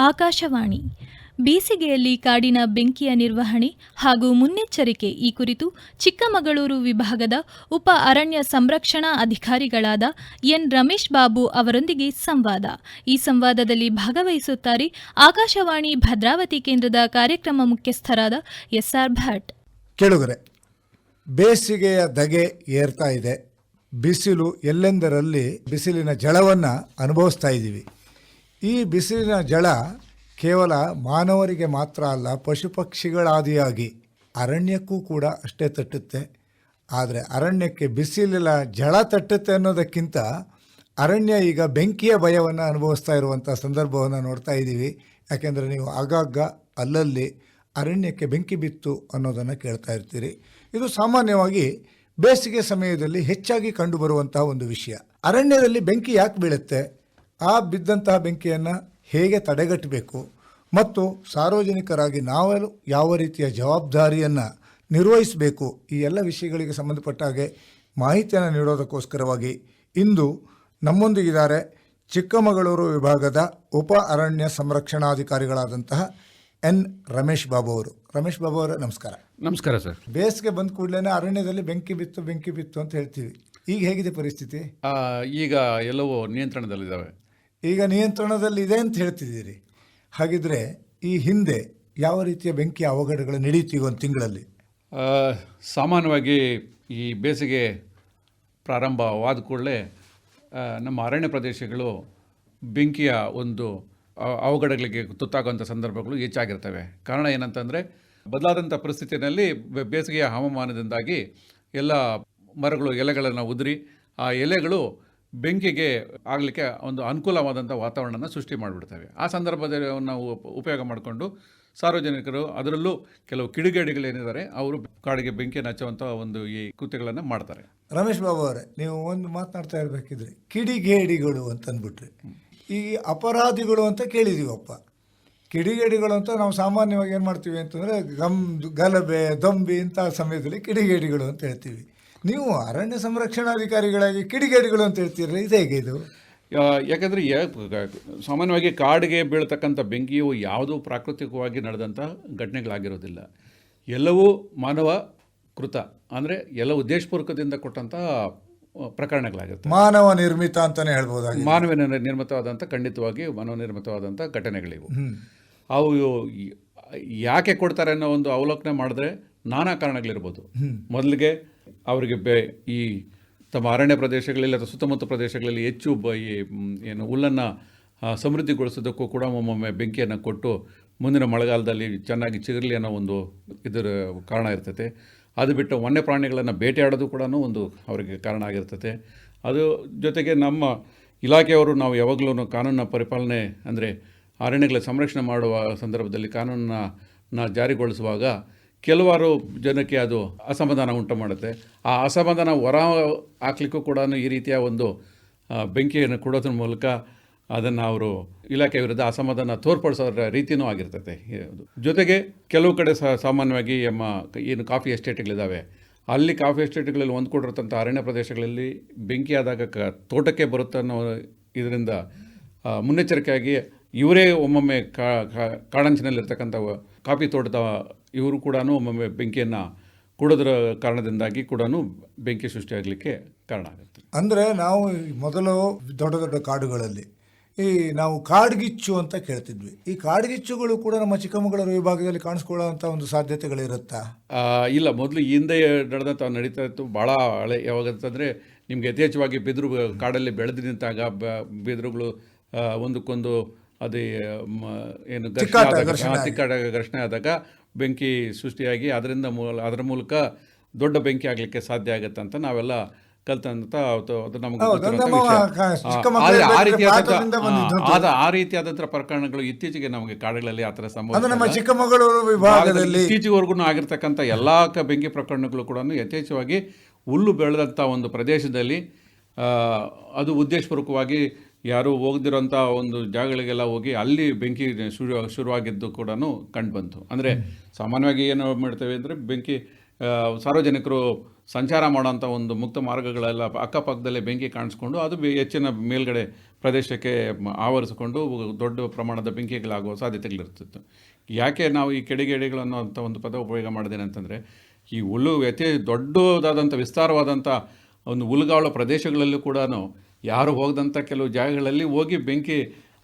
ಆಕಾಶವಾಣಿ. ಬೇಸಿಗೆಯಲ್ಲಿ ಕಾಡಿನ ಬೆಂಕಿಯ ನಿರ್ವಹಣೆ ಹಾಗೂ ಮುನ್ನೆಚ್ಚರಿಕೆ ಈ ಕುರಿತು ಚಿಕ್ಕಮಗಳೂರು ವಿಭಾಗದ ಉಪ ಅರಣ್ಯ ಸಂರಕ್ಷಣಾ ಅಧಿಕಾರಿಗಳಾದ ಎನ್ ರಮೇಶ್ ಬಾಬು ಅವರೊಂದಿಗೆ ಸಂವಾದ. ಈ ಸಂವಾದದಲ್ಲಿ ಭಾಗವಹಿಸುತ್ತಾರೆ ಆಕಾಶವಾಣಿ ಭದ್ರಾವತಿ ಕೇಂದ್ರದ ಕಾರ್ಯಕ್ರಮ ಮುಖ್ಯಸ್ಥರಾದ ಎಸ್ಆರ್ ಭಟ್. ಕೆಳಗರೆ, ಬೇಸಿಗೆಯ ಧಗೆ ಏರ್ತಾ ಇದೆ. ಬಿಸಿಲು ಎಲ್ಲೆಂದರಲ್ಲಿ ಬಿಸಿಲಿನ ಜಳವನ್ನು ಅನುಭವಿಸ್ತಾ ಇದ್ದೀವಿ. ಈ ಬಿಸಿಲಿನ ಜಳ ಕೇವಲ ಮಾನವರಿಗೆ ಮಾತ್ರ ಅಲ್ಲ ಪಶು ಪಕ್ಷಿಗಳಾದಿಯಾಗಿ ಅರಣ್ಯಕ್ಕೂ ಕೂಡ ಅಷ್ಟೇ ತಟ್ಟುತ್ತೆ. ಆದರೆ ಅರಣ್ಯಕ್ಕೆ ಬಿಸಿಲಿನ ಜಳ ತಟ್ಟುತ್ತೆ ಅನ್ನೋದಕ್ಕಿಂತ ಅರಣ್ಯ ಈಗ ಬೆಂಕಿಯ ಭಯವನ್ನು ಅನುಭವಿಸ್ತಾ ಇರುವಂಥ ಸಂದರ್ಭವನ್ನು ನೋಡ್ತಾ ಇದ್ದೀವಿ. ಯಾಕೆಂದರೆ ನೀವು ಆಗಾಗ ಅಲ್ಲಲ್ಲಿ ಅರಣ್ಯಕ್ಕೆ ಬೆಂಕಿ ಬಿತ್ತು ಅನ್ನೋದನ್ನು ಕೇಳ್ತಾ ಇರ್ತೀರಿ. ಇದು ಸಾಮಾನ್ಯವಾಗಿ ಬೇಸಿಗೆ ಸಮಯದಲ್ಲಿ ಹೆಚ್ಚಾಗಿ ಕಂಡುಬರುವಂತಹ ಒಂದು ವಿಷಯ. ಅರಣ್ಯದಲ್ಲಿ ಬೆಂಕಿ ಯಾಕೆ ಬೀಳುತ್ತೆ? ಆ ಬಿದ್ದಂತಹ ಬೆಂಕಿಯನ್ನು ಹೇಗೆ ತಡೆಗಟ್ಟಬೇಕು ಮತ್ತು ಸಾರ್ವಜನಿಕರಾಗಿ ನಾವೆಲ್ಲ ಯಾವ ರೀತಿಯ ಜವಾಬ್ದಾರಿಯನ್ನು ನಿರ್ವಹಿಸಬೇಕು ಈ ಎಲ್ಲ ವಿಷಯಗಳಿಗೆ ಸಂಬಂಧಪಟ್ಟ ಹಾಗೆ ಮಾಹಿತಿಯನ್ನು ನೀಡೋದಕ್ಕೋಸ್ಕರವಾಗಿ ಇಂದು ನಮ್ಮೊಂದಿಗಿದ್ದಾರೆ ಚಿಕ್ಕಮಗಳೂರು ವಿಭಾಗದ ಉಪ ಅರಣ್ಯ ಸಂರಕ್ಷಣಾಧಿಕಾರಿಗಳಾದಂತಹ ಎನ್ ರಮೇಶ್ ಬಾಬು ಅವರು. ರಮೇಶ್ ಬಾಬು ಅವರೇ ನಮಸ್ಕಾರ. ನಮಸ್ಕಾರ ಸರ್. ಬೇಸಿಗೆ ಬಂದ ಕೂಡಲೇ ಅರಣ್ಯದಲ್ಲಿ ಬೆಂಕಿ ಬಿತ್ತು ಬೆಂಕಿ ಬಿತ್ತು ಅಂತ ಹೇಳ್ತೀವಿ. ಈಗ ಹೇಗಿದೆ ಪರಿಸ್ಥಿತಿ? ಈಗ ಎಲ್ಲವೂ ನಿಯಂತ್ರಣದಲ್ಲಿದ್ದಾವೆ. ಈಗ ನಿಯಂತ್ರಣದಲ್ಲಿ ಇದೆ ಅಂತ ಹೇಳ್ತಿದ್ದೀರಿ. ಹಾಗಿದ್ರೆ ಈ ಹಿಂದೆ ಯಾವ ರೀತಿಯ ಬೆಂಕಿ ಅವಘಡಗಳು ನಡೀತೀವಿ ಒಂದು ತಿಂಗಳಲ್ಲಿ? ಸಾಮಾನ್ಯವಾಗಿ ಈ ಬೇಸಿಗೆ ಪ್ರಾರಂಭವಾದ ಕೂಡಲೇ ನಮ್ಮ ಅರಣ್ಯ ಪ್ರದೇಶಗಳು ಬೆಂಕಿಯ ಒಂದು ಅವಘಡಗಳಿಗೆ ತುತ್ತಾಗುವಂಥ ಸಂದರ್ಭಗಳು ಹೆಚ್ಚಾಗಿರ್ತವೆ. ಕಾರಣ ಏನಂತಂದರೆ, ಬದಲಾದಂಥ ಪರಿಸ್ಥಿತಿಯಲ್ಲಿ ಬೇಸಿಗೆಯ ಹವಾಮಾನದಿಂದಾಗಿ ಎಲ್ಲ ಮರಗಳು, ಎಲೆಗಳನ್ನು ಉದುರಿ, ಆ ಎಲೆಗಳು ಬೆಂಕಿಗೆ ಆಗಲಿಕ್ಕೆ ಒಂದು ಅನುಕೂಲವಾದಂಥ ವಾತಾವರಣನ ಸೃಷ್ಟಿ ಮಾಡಿಬಿಡ್ತವೆ. ಆ ಸಂದರ್ಭದಲ್ಲಿ ನಾವು ಉಪ- ಉಪಯೋಗ ಮಾಡಿಕೊಂಡು ಸಾರ್ವಜನಿಕರು ಅದರಲ್ಲೂ ಕೆಲವು ಕಿಡಿಗೇಡಿಗಳೇನಿದ್ದಾರೆ, ಅವರು ಕಾಡಿಗೆ ಬೆಂಕಿಯನ್ನು ಹಚ್ಚುವಂಥ ಒಂದು ಈ ಕೃತ್ಯಗಳನ್ನು ಮಾಡ್ತಾರೆ. ರಮೇಶ್ ಬಾಬು ಅವರೇ, ನೀವು ಒಂದು ಮಾತನಾಡ್ತಾ ಇರಬೇಕಿದ್ರೆ, ಕಿಡಿಗೇಡಿಗಳು ಅಂತಂದ್ಬಿಟ್ರೆ, ಈ ಅಪರಾಧಿಗಳು ಅಂತ ಕೇಳಿದೀವಪ್ಪ. ಕಿಡಿಗೇಡಿಗಳು ಅಂತ ನಾವು ಸಾಮಾನ್ಯವಾಗಿ ಏನು ಮಾಡ್ತೀವಿ ಅಂತಂದರೆ, ಗಮ್, ಗಲಭೆ, ದೊಂಬಿ ಇಂಥ ಸಮಯದಲ್ಲಿ ಕಿಡಿಗೇಡಿಗಳು ಅಂತ ಹೇಳ್ತೀವಿ. ನೀವು ಅರಣ್ಯ ಸಂರಕ್ಷಣಾ ಅಧಿಕಾರಿಗಳಾಗಿ ಕಿಡಿಗೇಡಿಗಳು ಅಂತ ಹೇಳ್ತೀರಿ ಇದು ಹೇಗೆ ಇದು? ಯಾಕಂದರೆ ಸಾಮಾನ್ಯವಾಗಿ ಕಾಡಿಗೆ ಬೀಳ್ತಕ್ಕಂಥ ಬೆಂಕಿಯು ಯಾವುದೂ ಪ್ರಾಕೃತಿಕವಾಗಿ ನಡೆದಂಥ ಘಟನೆಗಳಾಗಿರೋದಿಲ್ಲ. ಎಲ್ಲವೂ ಮಾನವ ಕೃತ ಅಂದರೆ ಎಲ್ಲ ಉದ್ದೇಶಪೂರ್ವಕದಿಂದ ಕೊಟ್ಟಂತಹ ಪ್ರಕರಣಗಳಾಗಿರುತ್ತೆ ಮಾನವ ನಿರ್ಮಿತ ಅಂತಲೇ ಹೇಳ್ಬೋದು ಮಾನವ ನಿರ್ಮಿತವಾದಂಥ ಖಂಡಿತವಾಗಿ ಮಾನವ ನಿರ್ಮಿತವಾದಂಥ ಘಟನೆಗಳಿವು. ಅವು ಯಾಕೆ ಕೊಡ್ತಾರೆ ಅನ್ನೋ ಒಂದು ಅವಲೋಕನೆ ಮಾಡಿದ್ರೆ ನಾನಾ ಕಾರಣಗಳಿರ್ಬೋದು. ಮೊದಲಿಗೆ ಅವರಿಗೆ ಬೆ ಈ ತಮ್ಮ ಅರಣ್ಯ ಪ್ರದೇಶಗಳಲ್ಲಿ ಅಥವಾ ಸುತ್ತಮುತ್ತ ಪ್ರದೇಶಗಳಲ್ಲಿ ಹೆಚ್ಚು ಬ ಈ ಏನು ಹುಲ್ಲನ್ನು ಸಮೃದ್ಧಿಗೊಳಿಸೋದಕ್ಕೂ ಕೂಡ ಒಮ್ಮೊಮ್ಮೆ ಬೆಂಕಿಯನ್ನು ಕೊಟ್ಟು ಮುಂದಿನ ಮಳೆಗಾಲದಲ್ಲಿ ಚೆನ್ನಾಗಿ ಚಿಗರಲಿ ಅನ್ನೋ ಒಂದು ಇದರ ಕಾರಣ ಇರ್ತೈತೆ. ಅದು ಬಿಟ್ಟು ವನ್ಯ ಪ್ರಾಣಿಗಳನ್ನು ಬೇಟೆಯಾಡೋದು ಕೂಡ ಒಂದು ಅವರಿಗೆ ಕಾರಣ ಆಗಿರ್ತದೆ ಅದು ಜೊತೆಗೆ ನಮ್ಮ ಇಲಾಖೆಯವರು ನಾವು ಯಾವಾಗಲೂ ಕಾನೂನಿನ ಪರಿಪಾಲನೆ ಅಂದರೆ ಅರಣ್ಯಗಳ ಸಂರಕ್ಷಣೆ ಮಾಡುವ ಸಂದರ್ಭದಲ್ಲಿ ಕಾನೂನನ್ನ ಜಾರಿಗೊಳಿಸುವಾಗ ಕೆಲವಾರು ಜನಕ್ಕೆ ಅದು ಅಸಮಾಧಾನ ಉಂಟು ಮಾಡುತ್ತೆ. ಆ ಅಸಮಾಧಾನ ಹೊರ ಹಾಕ್ಲಿಕ್ಕೂ ಕೂಡ ಈ ರೀತಿಯ ಒಂದು ಬೆಂಕಿಯನ್ನು ಕೊಡೋದ್ರ ಮೂಲಕ ಅದನ್ನು ಅವರು ಇಲಾಖೆ ವಿರುದ್ಧ ಅಸಮಾಧಾನ ತೋರ್ಪಡಿಸೋದ್ರ ರೀತಿಯೂ ಆಗಿರ್ತದೆ ಜೊತೆಗೆ ಕೆಲವು ಕಡೆ ಸಹ ಸಾಮಾನ್ಯವಾಗಿ ನಮ್ಮ ಏನು ಕಾಫಿ ಎಸ್ಟೇಟ್ಗಳಿದ್ದಾವೆ ಅಲ್ಲಿ ಕಾಫಿ ಎಸ್ಟೇಟ್ಗಳಲ್ಲಿ ಹೊಂದ್ಕೊಂಡಿರ್ತಂಥ ಅರಣ್ಯ ಪ್ರದೇಶಗಳಲ್ಲಿ ಬೆಂಕಿ ಆದಾಗ ಕ, ತೋಟಕ್ಕೆ ಬರುತ್ತೆ ಅನ್ನೋ ಇದರಿಂದ ಮುನ್ನೆಚ್ಚರಿಕೆಯಾಗಿ ಇವರೇ ಒಮ್ಮೊಮ್ಮೆ ಕಾಡಂಚಿನಲ್ಲಿರ್ತಕ್ಕಂಥ ಕಾಫಿ ತೋಟದ ಇವರು ಕೂಡ ಒಮ್ಮೊಮ್ಮೆ ಬೆಂಕಿಯನ್ನು ಕೊಡೋದ್ರ ಕಾರಣದಿಂದಾಗಿ ಕೂಡ ಬೆಂಕಿ ಸೃಷ್ಟಿಯಾಗಲಿಕ್ಕೆ ಕಾರಣ ಆಗುತ್ತೆ. ಅಂದರೆ ನಾವು ಮೊದಲು ದೊಡ್ಡ ದೊಡ್ಡ ಕಾಡುಗಳಲ್ಲಿ ಈ ನಾವು ಕಾಡ್ಗಿಚ್ಚು ಅಂತ ಕೇಳ್ತಿದ್ವಿ. ಈ ಕಾಡ್ಗಿಚ್ಚುಗಳು ಕೂಡ ನಮ್ಮ ಚಿಕ್ಕಮಗಳೂರು ವಿಭಾಗದಲ್ಲಿ ಕಾಣಿಸ್ಕೊಳ್ಳುವಂಥ ಒಂದು ಸಾಧ್ಯತೆಗಳಿರುತ್ತಾ? ಇಲ್ಲ ಮೊದಲು ಹಿಂದೆ ನಡೆದಂಥ ನಡೀತಾ ಇತ್ತು. ಭಾಳ ಹಳೆ ಯಾವಾಗ ಅಂತಂದರೆ ನಿಮ್ಗೆ ಯಥೇಚ್ಛವಾಗಿ ಬಿದಿರು ಕಾಡಲ್ಲಿ ಬೆಳೆದು ನಿಂತಾಗ ಬಿದಿರುಗಳು ಒಂದಕ್ಕೊಂದು ಅದೇ ಏನು ಘರ್ಷಣೆ ಆದಾಗ ಘರ್ಷಣೆ ಆದಾಗ ಬೆಂಕಿ ಸೃಷ್ಟಿಯಾಗಿ ಅದರಿಂದ ಮೂಲ ಅದರ ಮೂಲಕ ದೊಡ್ಡ ಬೆಂಕಿ ಆಗಲಿಕ್ಕೆ ಸಾಧ್ಯ ಆಗುತ್ತೆ ಅಂತ ನಾವೆಲ್ಲ ಕಲ್ತಂತ ಅದು ನಮಗೆ ಆ, ರೀತಿಯಾದ ಆ ರೀತಿಯಾದಂಥ ಪ್ರಕರಣಗಳು ಇತ್ತೀಚೆಗೆ ನಮಗೆ ಕಾಡುಗಳಲ್ಲಿ ಆ ಥರ ಸಂಭವ ನಮ್ಮ ಚಿಕ್ಕಮಗಳೂರು ವಿಭಾಗದಲ್ಲಿ. ಇತ್ತೀಚೆವರೆಗೂ ಆಗಿರ್ತಕ್ಕಂಥ ಎಲ್ಲ ಬೆಂಕಿ ಪ್ರಕರಣಗಳು ಕೂಡ ಯಥೇಚ್ಛವಾಗಿ ಹುಲ್ಲು ಬೆಳೆದಂಥ ಒಂದು ಪ್ರದೇಶದಲ್ಲಿ ಅದು ಉದ್ದೇಶಪೂರ್ವಕವಾಗಿ ಯಾರು ಹೋಗದಿರೋಂಥ ಒಂದು ಜಾಗಗಳಿಗೆಲ್ಲ ಹೋಗಿ ಅಲ್ಲಿ ಬೆಂಕಿ ಶುರು, ಶುರುವಾಗಿದ್ದು ಕೂಡ ಕಂಡು ಬಂತು. ಅಂದರೆ ಸಾಮಾನ್ಯವಾಗಿ ಏನು ಮಾಡ್ತೇವೆ ಅಂದರೆ ಬೆಂಕಿ ಸಾರ್ವಜನಿಕರು ಸಂಚಾರ ಮಾಡೋಂಥ ಒಂದು ಮುಕ್ತ ಮಾರ್ಗಗಳೆಲ್ಲ ಅಕ್ಕಪಕ್ಕದಲ್ಲೇ ಬೆಂಕಿ ಕಾಣಿಸ್ಕೊಂಡು ಅದು ಹೆಚ್ಚಿನ ಮೇಲ್ಗಡೆ ಪ್ರದೇಶಕ್ಕೆ ಆವರಿಸಿಕೊಂಡು ದೊಡ್ಡ ಪ್ರಮಾಣದ ಬೆಂಕಿಗಳಾಗುವ ಸಾಧ್ಯತೆಗಳಿರ್ತಿತ್ತು. ಯಾಕೆ ನಾವು ಈ ಕೆಡಿಗೇಡಿಗಳು ಅನ್ನೋಂಥ ಒಂದು ಪದ ಉಪಯೋಗ ಮಾಡಿದ್ದೇನೆ ಅಂತಂದರೆ, ಈ ಹುಲ್ಲು ಅತಿ ದೊಡ್ಡದಾದಂಥ ವಿಸ್ತಾರವಾದಂಥ ಒಂದು ಹುಲ್ಗಾವಳ ಪ್ರದೇಶಗಳಲ್ಲೂ ಕೂಡ ಯಾರು ಹೋಗದಂಥ ಕೆಲವು ಜಾಗಗಳಲ್ಲಿ ಹೋಗಿ ಬೆಂಕಿ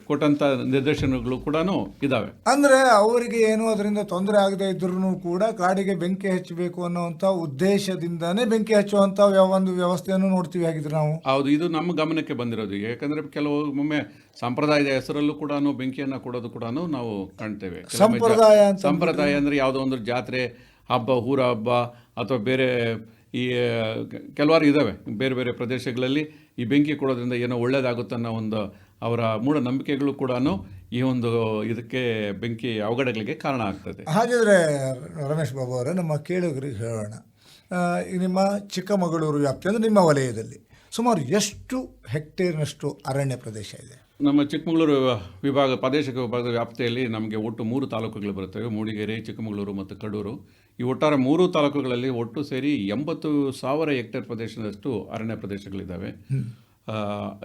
ಕೊಟ್ಟಂಥ ನಿರ್ದೇಶನಗಳು ಕೂಡ ಇದ್ದಾವೆ ಅಂದರೆ ಅವರಿಗೆ ಏನು ಅದರಿಂದ ತೊಂದರೆ ಆಗದೆ ಇದ್ರೂ ಕೂಡ ಕಾಡಿಗೆ ಬೆಂಕಿ ಹಚ್ಚಬೇಕು ಅನ್ನುವಂಥ ಉದ್ದೇಶದಿಂದನೇ ಬೆಂಕಿ ಹಚ್ಚುವಂಥ ಒಂದು ವ್ಯವಸ್ಥೆಯನ್ನು ನೋಡ್ತೀವಿ ಆಗಿದ್ರೆ ನಾವು. ಹೌದು ಇದು ನಮ್ಮ ಗಮನಕ್ಕೆ ಬಂದಿರೋದು. ಯಾಕಂದರೆ ಕೆಲವೊಮ್ಮೆ ಸಂಪ್ರದಾಯದ ಹೆಸರಲ್ಲೂ ಕೂಡ ಬೆಂಕಿಯನ್ನು ಕೊಡೋದು ಕೂಡ ನಾವು ಕಾಣ್ತೇವೆ. ಸಂಪ್ರದಾಯ ಸಂಪ್ರದಾಯ ಅಂದರೆ ಯಾವುದೋ ಒಂದು ಜಾತ್ರೆ ಹಬ್ಬ ಊರ ಹಬ್ಬ ಅಥವಾ ಬೇರೆ ಈ ಕೆಲವಾರು ಇದ್ದಾವೆ ಬೇರೆ ಬೇರೆ ಪ್ರದೇಶಗಳಲ್ಲಿ ಈ ಬೆಂಕಿ ಕೊಡೋದ್ರಿಂದ ಏನೋ ಒಳ್ಳೇದಾಗುತ್ತೆ ಅನ್ನೋ ಒಂದು ಅವರ ಮೂಢನಂಬಿಕೆಗಳು ಕೂಡ ಈ ಒಂದು ಇದಕ್ಕೆ ಬೆಂಕಿ ಅವಘಡಗಳಿಗೆ ಕಾರಣ ಆಗ್ತದೆ. ಹಾಗಿದ್ರೆ ರಮೇಶ್ ಬಾಬು ಅವರ ನಮ್ಮ ಕೇಳುಗರಿಗೆ ಹೇಳೋಣ. ನಿಮ್ಮ ಚಿಕ್ಕಮಗಳೂರು ವ್ಯಾಪ್ತಿ ಅಂದರೆ ನಿಮ್ಮ ವಲಯದಲ್ಲಿ ಸುಮಾರು ಎಷ್ಟು ಹೆಕ್ಟೇರ್ನಷ್ಟು ಅರಣ್ಯ ಪ್ರದೇಶ ಇದೆ? ನಮ್ಮ ಚಿಕ್ಕಮಗಳೂರು ವಿಭಾಗ ಪ್ರಾದೇಶಿಕ ವಿಭಾಗದ ವ್ಯಾಪ್ತಿಯಲ್ಲಿ ನಮಗೆ ಒಟ್ಟು ಮೂರು ತಾಲೂಕುಗಳು ಬರುತ್ತವೆ. ಮೂಡಿಗೆರೆ ಚಿಕ್ಕಮಗಳೂರು ಮತ್ತು ಕಡೂರು. ಈ ಒಟ್ಟಾರೆ ಮೂರು ತಾಲೂಕುಗಳಲ್ಲಿ ಒಟ್ಟು ಸೇರಿ ಎಂಬತ್ತು ಸಾವಿರ ಹೆಕ್ಟೇರ್ ಪ್ರದೇಶದಷ್ಟು ಅರಣ್ಯ ಪ್ರದೇಶಗಳಿದ್ದಾವೆ.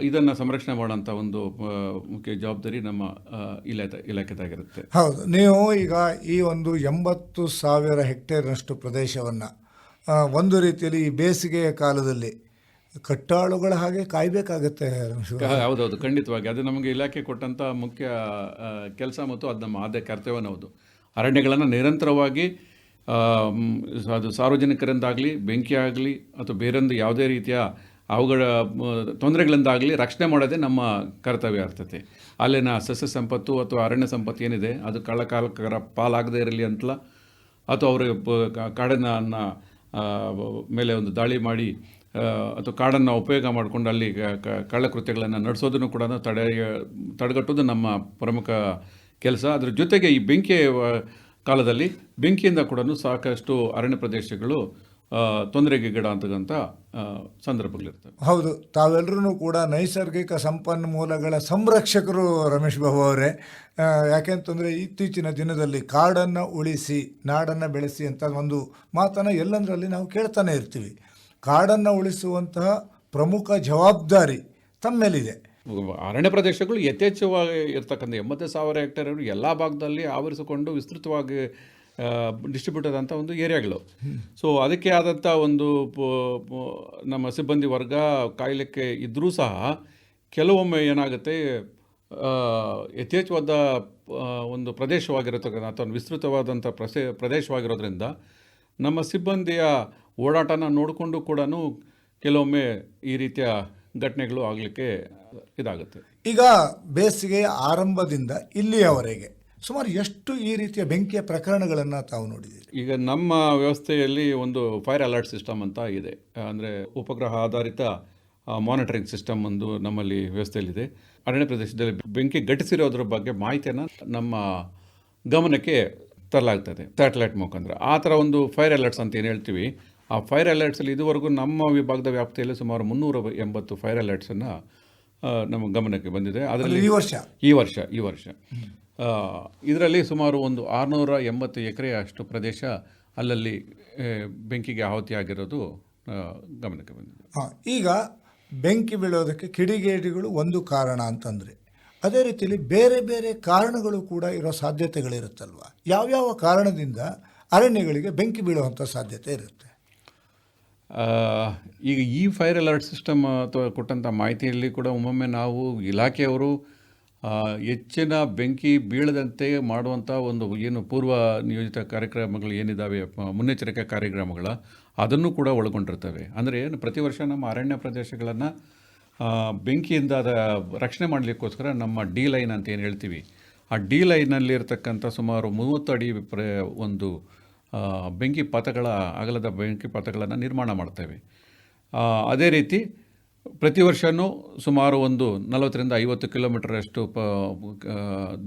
ಇದನ್ನು ಸಂರಕ್ಷಣೆ ಮಾಡೋಂಥ ಒಂದು ಮುಖ್ಯ ಜವಾಬ್ದಾರಿ ನಮ್ಮ ಇಲಾಖೆ ಇಲಾಖೆದಾಗಿರುತ್ತೆ. ಹೌದು. ನೀವು ಈಗ ಈ ಒಂದು ಎಂಬತ್ತು ಸಾವಿರ ಹೆಕ್ಟೇರ್ನಷ್ಟು ಪ್ರದೇಶವನ್ನು ಒಂದು ರೀತಿಯಲ್ಲಿ ಈ ಬೇಸಿಗೆಯ ಕಾಲದಲ್ಲಿ ಕಟ್ಟಾಳುಗಳ ಹಾಗೆ ಕಾಯಬೇಕಾಗತ್ತೆ. ಹೌದೌದು. ಖಂಡಿತವಾಗಿ. ಅದು ನಮಗೆ ಇಲಾಖೆ ಕೊಟ್ಟಂಥ ಮುಖ್ಯ ಕೆಲಸ ಮತ್ತು ಅದು ನಮ್ಮ ಆದ್ಯ ಕರ್ತವ್ಯನೂ ಹೌದು ಅರಣ್ಯಗಳನ್ನು ನಿರಂತರವಾಗಿ ಅದು ಸಾರ್ವಜನಿಕರಿಂದಾಗಲಿ ಬೆಂಕಿ ಆಗಲಿ ಅಥವಾ ಬೇರೊಂದು ಯಾವುದೇ ರೀತಿಯ ಅವುಗಳ ತೊಂದರೆಗಳಿಂದಾಗಲಿ ರಕ್ಷಣೆ ಮಾಡೋದೇ ನಮ್ಮ ಕರ್ತವ್ಯ ಇರ್ತದೆ ಅಲ್ಲಿನ ಸಸ್ಯ ಸಂಪತ್ತು ಅಥವಾ ಅರಣ್ಯ ಸಂಪತ್ತು ಏನಿದೆ, ಅದು ಕಳ್ಳಕಾಲಕರ ಪಾಲಾಗದೇ ಇರಲಿ ಅಂತಲ್ಲ, ಅಥವಾ ಅವರ ಕಾಡಿನ ಮೇಲೆ ಒಂದು ದಾಳಿ ಮಾಡಿ ಅಥವಾ ಕಾಡನ್ನು ಉಪಯೋಗ ಮಾಡಿಕೊಂಡು ಅಲ್ಲಿ ಕಳ್ಳಕೃತ್ಯಗಳನ್ನು ನಡೆಸೋದನ್ನು ಕೂಡ ತಡೆ ತಡೆಗಟ್ಟೋದು ನಮ್ಮ ಪ್ರಮುಖ ಕೆಲಸ. ಅದ್ರ ಜೊತೆಗೆ ಈ ಬೆಂಕಿ ಕಾಲದಲ್ಲಿ ಬೆಂಕಿಯಿಂದ ಕೂಡ ಸಾಕಷ್ಟು ಅರಣ್ಯ ಪ್ರದೇಶಗಳು ತೊಂದರೆಗೆ ಗಿಡ ಅಂತಕ್ಕಂಥ ಸಂದರ್ಭಗಳಿರ್ತವೆ. ಹೌದು ತಾವೆಲ್ಲರೂ ಕೂಡ ನೈಸರ್ಗಿಕ ಸಂಪನ್ಮೂಲಗಳ ಸಂರಕ್ಷಕರು ರಮೇಶ್ ಬಾಬು ಅವರೇ. ಯಾಕೆಂತಂದರೆ ಇತ್ತೀಚಿನ ದಿನದಲ್ಲಿ ಕಾಡನ್ನು ಉಳಿಸಿ, ನಾಡನ್ನು ಬೆಳೆಸಿ ಅಂತ ಒಂದು ಮಾತನ್ನು ಎಲ್ಲಂದರಲ್ಲಿ ನಾವು ಕೇಳ್ತಾನೆ ಇರ್ತೀವಿ. ಕಾಡನ್ನು ಉಳಿಸುವಂತಹ ಪ್ರಮುಖ ಜವಾಬ್ದಾರಿ ತಮ್ಮ ಮೇಲಿದೆ ಅರಣ್ಯ ಪ್ರದೇಶಗಳು ಯಥೇಚ್ಛವಾಗಿ ಇರ್ತಕ್ಕಂಥ ಎಂಬತ್ತು ಸಾವಿರ ಹೆಕ್ಟೇರ್ ಎಲ್ಲ ಭಾಗದಲ್ಲಿ ಆವರಿಸಿಕೊಂಡು ವಿಸ್ತೃತವಾಗಿ ಡಿಸ್ಟ್ರಿಬ್ಯೂಟ್ ಆದಂಥ ಒಂದು ಏರಿಯಾಗಳು. ಸೊ ಅದಕ್ಕೆ ಆದಂಥ ಒಂದು ನಮ್ಮ ಸಿಬ್ಬಂದಿ ವರ್ಗ ಕಾಯಲಿಕ್ಕೆ ಇದ್ದರೂ ಸಹ ಕೆಲವೊಮ್ಮೆ ಏನಾಗುತ್ತೆ ಯಥೇಚ್ಛವಾದ ಒಂದು ಪ್ರದೇಶವಾಗಿರತಕ್ಕಂಥ ಅಥವಾ ವಿಸ್ತೃತವಾದಂಥ ಪ್ರಸೇ, ಪ್ರದೇಶವಾಗಿರೋದ್ರಿಂದ ನಮ್ಮ ಸಿಬ್ಬಂದಿಯ ಓಡಾಟನ ನೋಡಿಕೊಂಡು ಕೂಡ ಕೆಲವೊಮ್ಮೆ ಈ ರೀತಿಯ ಘಟನೆಗಳು ಆಗಲಿಕ್ಕೆ ಇದಾಗುತ್ತೆ. ಈಗ ಬೇಸಿಗೆ ಆರಂಭದಿಂದ ಇಲ್ಲಿಯವರೆಗೆ ಸುಮಾರು ಎಷ್ಟು ಈ ರೀತಿಯ ಬೆಂಕಿಯ ಪ್ರಕರಣಗಳನ್ನು ತಾವು ನೋಡಿದ್ದೀರಿ? ಈಗ ನಮ್ಮ ವ್ಯವಸ್ಥೆಯಲ್ಲಿ ಒಂದು ಫೈರ್ ಅಲರ್ಟ್ ಸಿಸ್ಟಮ್ ಅಂತ ಇದೆ. ಅಂದರೆ ಉಪಗ್ರಹ ಆಧಾರಿತ ಮಾನಿಟರಿಂಗ್ ಸಿಸ್ಟಮ್ ಒಂದು ನಮ್ಮಲ್ಲಿ ವ್ಯವಸ್ಥೆಯಲ್ಲಿದೆ. ಅರಣ್ಯ ಪ್ರದೇಶದಲ್ಲಿ ಬೆಂಕಿ ಘಟಿಸಿರೋದ್ರ ಬಗ್ಗೆ ಮಾಹಿತಿಯನ್ನು ನಮ್ಮ ಗಮನಕ್ಕೆ ತರಲಾಗ್ತದೆ ಸ್ಯಾಟಲೈಟ್ ಮುಖಾಂತರ. ಆ ಥರ ಒಂದು ಫೈರ್ ಅಲರ್ಟ್ಸ್ ಅಂತ ಏನು ಹೇಳ್ತೀವಿ? ಆ ಫೈರ್ ಅಲರ್ಟ್ಸಲ್ಲಿ ಇದುವರೆಗೂ ನಮ್ಮ ವಿಭಾಗದ ವ್ಯಾಪ್ತಿಯಲ್ಲಿ ಸುಮಾರು ಮುನ್ನೂರ ಎಂಬತ್ತು ಫೈರ್ ಅಲರ್ಟ್ಸನ್ನು ನಮ್ಮ ಗಮನಕ್ಕೆ ಬಂದಿದೆ. ಅದರಲ್ಲಿ ಈ ವರ್ಷ. ಈ ವರ್ಷ ಈ ವರ್ಷ. ಇದರಲ್ಲಿ ಸುಮಾರು ಒಂದು ಆರುನೂರ ಎಂಬತ್ತು ಎಕರೆ ಅಷ್ಟು ಪ್ರದೇಶ ಅಲ್ಲಲ್ಲಿ ಬೆಂಕಿಗೆ ಆಹುತಿಯಾಗಿರೋದು ಗಮನಕ್ಕೆ ಬಂದಿದೆ. ಈಗ ಬೆಂಕಿ ಬೀಳೋದಕ್ಕೆ ಕಿಡಿಗೇಡಿಗಳು ಒಂದು ಕಾರಣ ಅಂತಂದರೆ ಅದೇ ರೀತಿಯಲ್ಲಿ ಬೇರೆ ಬೇರೆ ಕಾರಣಗಳು ಕೂಡ ಇರೋ ಸಾಧ್ಯತೆಗಳಿರುತ್ತಲ್ವ? ಯಾವ್ಯಾವ ಕಾರಣದಿಂದ ಅರಣ್ಯಗಳಿಗೆ ಬೆಂಕಿ ಬೀಳುವಂಥ ಸಾಧ್ಯತೆ ಇರುತ್ತೆ? ಈಗ ಈ ಫೈರ್ ಅಲರ್ಟ್ ಸಿಸ್ಟಮ್ ಅಥವಾ ಕೊಟ್ಟಂಥ ಮಾಹಿತಿಯಲ್ಲಿ ಕೂಡ ಒಮ್ಮೊಮ್ಮೆ ನಾವು ಇಲಾಖೆಯವರು ಹೆಚ್ಚಿನ ಬೆಂಕಿ ಬೀಳದಂತೆ ಮಾಡುವಂಥ ಒಂದು ಏನು ಪೂರ್ವ ನಿಯೋಜಿತ ಕಾರ್ಯಕ್ರಮಗಳು ಏನಿದ್ದಾವೆ ಮುನ್ನೆಚ್ಚರಿಕೆ ಕಾರ್ಯಕ್ರಮಗಳ, ಅದನ್ನು ಕೂಡ ಒಳಗೊಂಡಿರ್ತವೆ. ಅಂದರೆ ಏನು, ಪ್ರತಿ ವರ್ಷ ನಮ್ಮ ಅರಣ್ಯ ಪ್ರದೇಶಗಳನ್ನು ಬೆಂಕಿಯಿಂದ ಅದ ರಕ್ಷಣೆ ಮಾಡಲಿಕ್ಕೋಸ್ಕರ ನಮ್ಮ ಡಿ ಲೈನ್ ಅಂತ ಏನು ಹೇಳ್ತೀವಿ, ಆ ಡಿ ಲೈನಲ್ಲಿರ್ತಕ್ಕಂಥ ಸುಮಾರು ಮೂವತ್ತು ಅಡಿ ಪ್ರ, ಒಂದು ಬೆಂಕಿ ಪಥಗಳ ಅಗಲದ ಬೆಂಕಿ ಪಥಗಳನ್ನು ನಿರ್ಮಾಣ ಮಾಡ್ತೇವೆ. ಅದೇ ರೀತಿ ಪ್ರತಿ ವರ್ಷವೂ ಸುಮಾರು ಒಂದು ನಲವತ್ತರಿಂದ ಐವತ್ತು ಕಿಲೋಮೀಟರಷ್ಟು ಪ